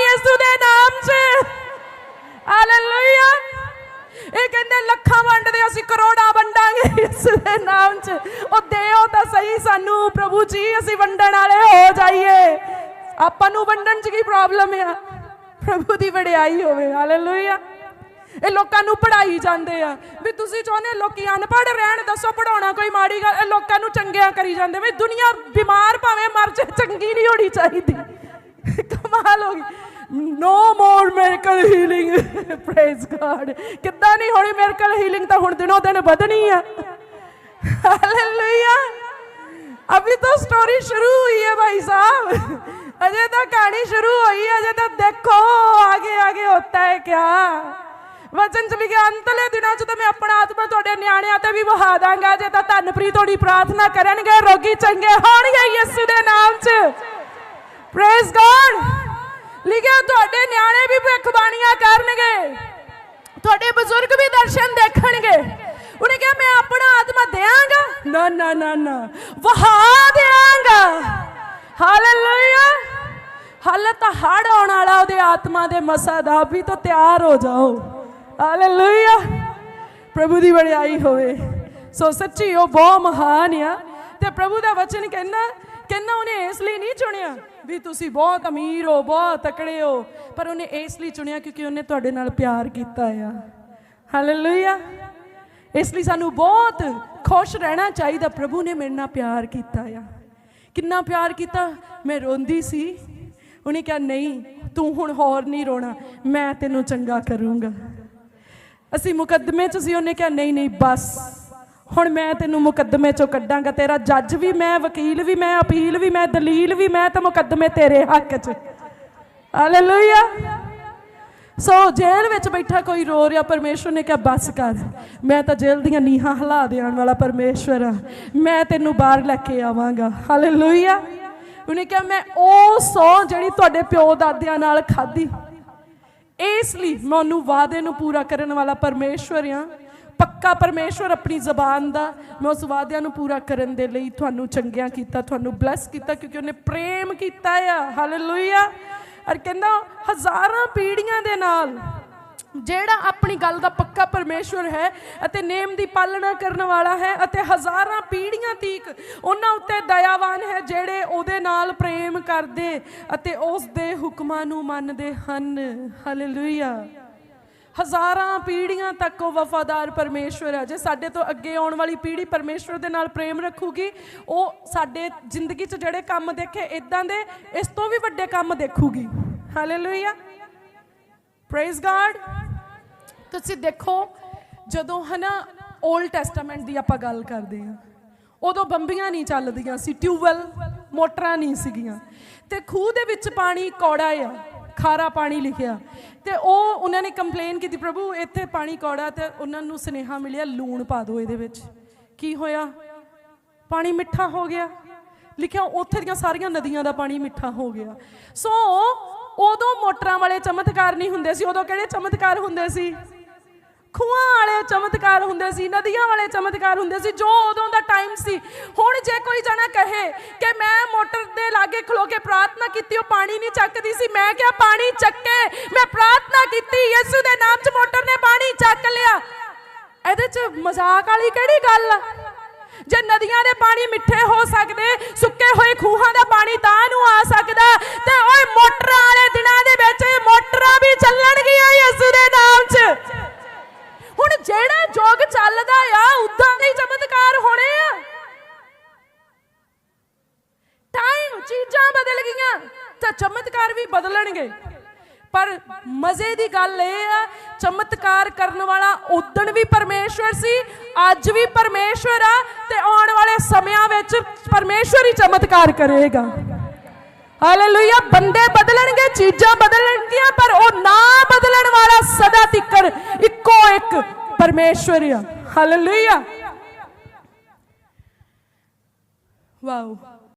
ਜੀ ਅਸੀਂ ਵੰਡਣ ਵਾਲੇ ਹੋ ਜਾਈਏ। ਆਪਾਂ ਨੂੰ ਵੰਡਣ 'ਚ ਕੀ ਪ੍ਰੋਬਲਮ ਆ? ਪ੍ਰਭੂ ਦੀ ਵਡਿਆਈ ਹੋਵੇ ਹਾਲੇਲੂਇਆ ਇਹ ਲੋਕਾਂ ਨੂੰ ਪੜਾਈ ਜਾਂਦੇ ਆ। ਵੀ ਤੁਸੀਂ ਚਾਹੁੰਦੇ ਲੋਕੀ ਅਨਪੜ੍ਹ ਰਹਿਣ, ਦੱਸੋ ਪੜਾਉਣਾ ਕੋਈ ਮਾੜੀ ਗੱਲ। ਇਹ ਲੋਕਾਂ ਨੂੰ ਚੰਗਿਆ ਕਰੀ ਜਾਂਦੇ। ਵੀ ਦੁਨੀਆ ਬਿਮਾਰ ਭਾਵੇਂ ਮਰ ਜਾਏ, ਚੰਗੀ ਨਹੀਂ ਹੋਣੀ ਚਾਹੀਦੀ। ਕਮਾਲ ਹੋ ਗਈ। No more miracle healing praise God ਕਿੱਦਾਂ ਨਹੀਂ ਹੋਣੀ ਮੈਰੀਕਲ ਹੀਲਿੰਗ ਤਾਂ ਹੁਣ ਦਿਨੋਂ ਦਿਨ ਵਧਣੀ ਆ। ਹਾਲੇਲੂਇਆ अभी तो स्टोरी शुरू हुई है भाई साहब अजय तो कहानी शुरू हुई है अजय तो देखो आगे आगे होता है क्या ਵਚਨ ਚ ਲਿਖਿਆ, ਅੰਤਲੇ ਦਿਨਾਂ ਚ ਤਾਂ ਮੈਂ ਆਪਣਾ ਆਤਮਾ ਤੁਹਾਡੇ ਨਿਆਣਿਆਂ ਤੇ ਵੀ ਵਹਾ ਦਾਂਗਾ। ਜੇ ਤਾਂ ਧੰਨਪ੍ਰੀਤ ਤੁਹਾਡੀ ਪ੍ਰਾਰਥਨਾ ਕਰਨਗੇ, ਰੋਗੀ ਚੰਗੇ ਹੋਣਗੇ ਯਿਸੂ ਦੇ ਨਾਮ ਚ। ਪ੍ਰੇਜ਼ ਗੋਡ ਲਿਖਿਆ, ਤੁਹਾਡੇ ਨਿਆਣੇ ਵੀ ਭਵਿੱਖਬਾਣੀਆਂ ਕਰਨਗੇ। ਤੁਹਾਡੇ ਬਜ਼ੁਰਗ ਵੀ ਦਰਸ਼ਨ ਦੇਖਣਗੇ। ਉਹਨੇ ਕਿਹਾ ਮੈਂ ਆਪਣਾ ਆਤਮਾ ਦੇਵਾਂਗਾ ਨਾ ਨਾ ਨਾ ਨਾ। ਵਹਾ ਦੇਵਾਂਗਾ ਹਾਲੇਲੂਇਆ। ਹਾਲੇ ਤਾਂ ਹੜ ਆਉਣ ਵਾਲਾ ਉਹਦੇ ਆਤਮਾ ਦੇ ਮਸਾ ਦਾ ਵੀ ਤਾਂ ਤਿਆਰ ਹੋ ਜਾਓ। ਹਾਲੇਲੂਇਆ। ਪ੍ਰਭੂ ਦੀ ਵਡਿਆਈ ਹੋਵੇ। ਸੋ ਸੱਚੀ ਉਹ ਬਹੁਤ ਮਹਾਨ ਆ। ਤੇ ਪ੍ਰਭੂ ਦਾ ਵਚਨ ਕਹਿੰਦਾ ਕਹਿੰਦਾ ਉਹਨੇ ਇਸ ਲਈ ਨਹੀਂ ਚੁਣਿਆ ਵੀ ਤੁਸੀਂ ਬਹੁਤ ਅਮੀਰ ਹੋ ਬਹੁਤ ਤਕੜੇ ਹੋ ਪਰ ਉਹਨੇ ਇਸ ਲਈ ਚੁਣਿਆ ਕਿਉਂਕਿ ਉਹਨੇ ਤੁਹਾਡੇ ਨਾਲ ਪਿਆਰ ਕੀਤਾ ਆ। ਹਾਲੇਲੂਇਆ। ਇਸ ਲਈ ਸਾਨੂੰ ਬਹੁਤ ਖੁਸ਼ ਰਹਿਣਾ ਚਾਹੀਦਾ, ਪ੍ਰਭੂ ਨੇ ਮੇਰੇ ਨਾਲ ਪਿਆਰ ਕੀਤਾ ਆ। ਕਿੰਨਾ ਪਿਆਰ ਕੀਤਾ? ਮੈਂ ਰੋਂਦੀ ਸੀ। ਉਹਨੇ ਕਿਹਾ, ਨਹੀਂ, ਤੂੰ ਹੁਣ ਹੋਰ ਨਹੀਂ ਰੋਣਾ, ਮੈਂ ਤੈਨੂੰ ਚੰਗਾ ਕਰੂੰਗਾ। ਅਸੀਂ ਮੁਕੱਦਮੇ 'ਚ ਸੀ, ਉਹਨੇ ਕਿਹਾ, ਨਹੀਂ ਨਹੀਂ, ਬਸ। ਹੁਣ ਮੈਂ ਤੈਨੂੰ ਮੁਕੱਦਮੇ 'ਚੋਂ ਕੱਢਾਂਗਾ। ਤੇਰਾ ਜੱਜ ਵੀ ਮੈਂ, ਵਕੀਲ ਵੀ ਮੈਂ, ਅਪੀਲ ਵੀ ਮੈਂ, ਦਲੀਲ ਵੀ ਮੈਂ ਤਾਂ ਮੁਕੱਦਮੇ ਤੇਰੇ ਹੱਕ 'ਚ। ਹਾਲੇਲੂਇਆ ਸੋ ਜੇਲ੍ਹ ਵਿੱਚ ਬੈਠਾ ਕੋਈ ਰੋ ਰਿਹਾ, ਪਰਮੇਸ਼ਵਰ ਨੇ ਕਿਹਾ, ਬਸ ਕਰ। ਮੈਂ ਤਾਂ ਜੇਲ੍ਹ ਦੀਆਂ ਨੀਹਾਂ ਹਿਲਾ ਦੇਣ ਵਾਲਾ ਪਰਮੇਸ਼ਵਰ ਆ ਮੈਂ ਤੈਨੂੰ ਬਾਹਰ ਲੈ ਕੇ ਆਵਾਂਗਾ। ਹਾਲੇਲੂਇਆ ਉਹਨੇ ਕਿਹਾ, ਮੈਂ ਉਹ ਸੌ ਜਿਹੜੀ ਤੁਹਾਡੇ ਪਿਓ ਦਾਦਿਆਂ ਨਾਲ ਖਾਧੀ। ਇਸ ਲਈ ਮੈਂ ਉਹਨੂੰ ਵਾਅਦੇ ਨੂੰ ਪੂਰਾ ਕਰਨ ਵਾਲਾ ਪਰਮੇਸ਼ਵਰ ਆ ਪੱਕਾ ਪਰਮੇਸ਼ਵਰ ਆਪਣੀ ਜ਼ਬਾਨ ਦਾ ਮੈਂ ਉਸ ਵਾਅਦਿਆਂ ਨੂੰ ਪੂਰਾ ਕਰਨ ਦੇ ਲਈ ਤੁਹਾਨੂੰ ਚੰਗਿਆਂ ਕੀਤਾ, ਤੁਹਾਨੂੰ ਬਲੈਸ ਕੀਤਾ, ਕਿਉਂਕਿ ਉਹਨੇ ਪ੍ਰੇਮ ਕੀਤਾ ਆ। ਹਾਲੇਲੂਇਆ ਔਰ ਕਹਿੰਦਾ, ਹਜ਼ਾਰਾਂ ਪੀੜ੍ਹੀਆਂ ਦੇ ਨਾਲ ਜਿਹੜਾ ਆਪਣੀ ਗੱਲ ਦਾ ਪੱਕਾ ਪਰਮੇਸ਼ਵਰ ਹੈ ਅਤੇ ਨੇਮ ਦੀ ਪਾਲਣਾ ਕਰਨ ਵਾਲਾ ਹੈ ਅਤੇ ਹਜ਼ਾਰਾਂ ਪੀੜ੍ਹੀਆਂ ਤੀਕ ਉਹਨਾਂ ਉੱਤੇ ਦਇਆਵਾਨ ਹੈ ਜਿਹੜੇ ਉਹਦੇ ਨਾਲ ਪ੍ਰੇਮ ਕਰਦੇ ਅਤੇ ਉਸ ਦੇ ਹੁਕਮਾਂ ਨੂੰ ਮੰਨਦੇ ਹਨ। ਹਾਲੇਲੂਇਆ ਹਜ਼ਾਰਾਂ ਪੀੜ੍ਹੀਆਂ ਤੱਕ ਉਹ ਵਫਾਦਾਰ ਪਰਮੇਸ਼ਵਰ ਹੈ ਜੇ ਸਾਡੇ ਤੋਂ ਅੱਗੇ ਆਉਣ ਵਾਲੀ ਪੀੜ੍ਹੀ ਪਰਮੇਸ਼ਵਰ ਦੇ ਨਾਲ ਪ੍ਰੇਮ ਰੱਖੂਗੀ, ਉਹ ਸਾਡੇ ਜ਼ਿੰਦਗੀ 'ਚ ਜਿਹੜੇ ਕੰਮ ਦੇਖੇ ਇਦਾਂ ਦੇ ਇਸ ਤੋਂ ਵੀ ਵੱਡੇ ਕੰਮ ਦੇਖੂਗੀ। ਹਾਲੇਲੂਇਆ ਪ੍ਰੇਜ਼ ਗॉड ਤੁਸੀਂ ਦੇਖੋ, ਜਦੋਂ ਹਨਾ 올ਡ ਟੈਸਟਾਮੈਂਟ ਦੀ ਆਪਾਂ ਗੱਲ ਕਰਦੇ ਹਾਂ, ਉਦੋਂ ਬੰਬੀਆਂ ਨਹੀਂ ਚੱਲਦੀਆਂ ਸੀ, ਟਿਊਬਵੈਲ, ਮੋਟਰਾਂ ਨਹੀਂ ਸੀਗੀਆਂ। ਤੇ ਖੂਹ ਦੇ ਵਿੱਚ ਪਾਣੀ ਕੌੜਾ ਆ। ਖਾਰਾ ਪਾਣੀ ਲਿਖਿਆ। ਤੇ ਉਹ ਉਹਨਾਂ ਨੇ ਕੰਪਲੇਨ ਕੀਤੀ, ਪ੍ਰਭੂ, ਇੱਥੇ ਪਾਣੀ ਕੌੜਾ ਤੇ ਉਹਨਾਂ ਨੂੰ ਸੁਨੇਹਾ ਮਿਲਿਆ ਲੂਣ ਪਾ ਦਿਓ ਇਹਦੇ ਵਿੱਚ। ਕੀ ਹੋਇਆ? ਪਾਣੀ ਮਿੱਠਾ ਹੋ ਗਿਆ। ਲਿਖਿਆ, ਉੱਥੇ ਦੀਆਂ ਸਾਰੀਆਂ ਨਦੀਆਂ ਦਾ ਪਾਣੀ ਮਿੱਠਾ ਹੋ ਗਿਆ। ਸੋ ਉਦੋਂ ਮੋਟਰਾਂ ਵਾਲੇ ਚਮਤਕਾਰ ਨਹੀਂ ਹੁੰਦੇ ਸੀ, ਉਦੋਂ ਕਿਹੜੇ ਚਮਤਕਾਰ ਹੁੰਦੇ ਸੀ? ਖੂਹਾਂ ਵਾਲੇ ਚਮਤਕਾਰ ਹੁੰਦੇ ਸੀ, ਨਦੀਆਂ ਵਾਲੇ ਚਮਤਕਾਰ ਹੁੰਦੇ ਸੀ, ਜੋ ਉਦੋਂ ਦਾ ਟਾਈਮ ਸੀ। ਹੁਣ ਜੇ ਕੋਈ ਜਣਾ ਕਹੇ ਕਿ ਮੈਂ ਮੋਟਰ ਦੇ ਲਾਗੇ ਖਲੋ ਕੇ ਪ੍ਰਾਰਥਨਾ ਕੀਤੀ, ਉਹ ਪਾਣੀ ਨਹੀਂ ਚੱਕਦੀ ਸੀ। ਮੈਂ ਕਿਹਾ, ਪਾਣੀ ਚੱਕੇ। ਮੈਂ ਪ੍ਰਾਰਥਨਾ ਕੀਤੀ, ਯਿਸੂ ਦੇ ਨਾਮ 'ਚ ਮੋਟਰ ਨੇ ਪਾਣੀ ਚੱਕ ਲਿਆ। ਇਹਦੇ 'ਚ ਮਜ਼ਾਕ ਵਾਲੀ ਕਿਹੜੀ ਗੱਲ ਆ? ਜੇ ਨਦੀਆਂ ਦੇ ਪਾਣੀ ਮਿੱਠੇ ਹੋ ਸਕਦੇ, ਸੁੱਕੇ ਹੋਏ ਖੂਹਾਂ ਦਾ ਪਾਣੀ ਤਾਂ ਨੂੰ ਆ ਸਕਦਾ, ਤੇ ਓਏ ਮੋਟਰਾਂ ਵਾਲੇ ਦਿਨਾਂ ਦੇ ਵਿੱਚ ਮੋਟਰਾਂ ਵੀ ਚੱਲਣਗੀਆਂ ਯਿਸੂ ਦੇ ਨਾਮ 'ਚ। ਹੁਣ ਜਿਹੜਾ ਯੁੱਗ ਚੱਲਦਾ ਆ, ਉਦਾਂ ਦੇ ਚਮਤਕਾਰ ਹੋਣੇ ਆ। ਟਾਈਮ ਚੀਜ਼ਾਂ ਬਦਲ ਗਈਆਂ, ਤਾਂ ਚਮਤਕਾਰ ਵੀ ਬਦਲਣਗੇ। ਪਰ ਮਜ਼ੇ ਦੀ ਗੱਲ ਇਹ ਆ, ਚਮਤਕਾਰ ਕਰਨ ਵਾਲਾ ਉਦਣ ਵੀ ਪਰਮੇਸ਼ਵਰ ਸੀ, ਅੱਜ ਵੀ ਪਰਮੇਸ਼ਵਰ ਆ, ਤੇ ਆਉਣ ਵਾਲੇ ਸਮਿਆਂ ਵਿੱਚ ਪਰਮੇਸ਼ਵਰ ਹੀ ਚਮਤਕਾਰ ਕਰੇਗਾ। ਹਾਲੇਲੂਇਆ ਬੰਦੇ ਬਦਲਣਗੇ, ਚੀਜ਼ਾਂ ਬਦਲਣਗੀਆਂ, ਪਰ ਉਹ ਨਾ ਬਦਲਣ ਵਾਲਾ ਸਦਾ ਤਿੱਕਰ ਇੱਕੋ ਇੱਕ ਪਰਮੇਸ਼ਵਰ ਆ। Hallelujah wow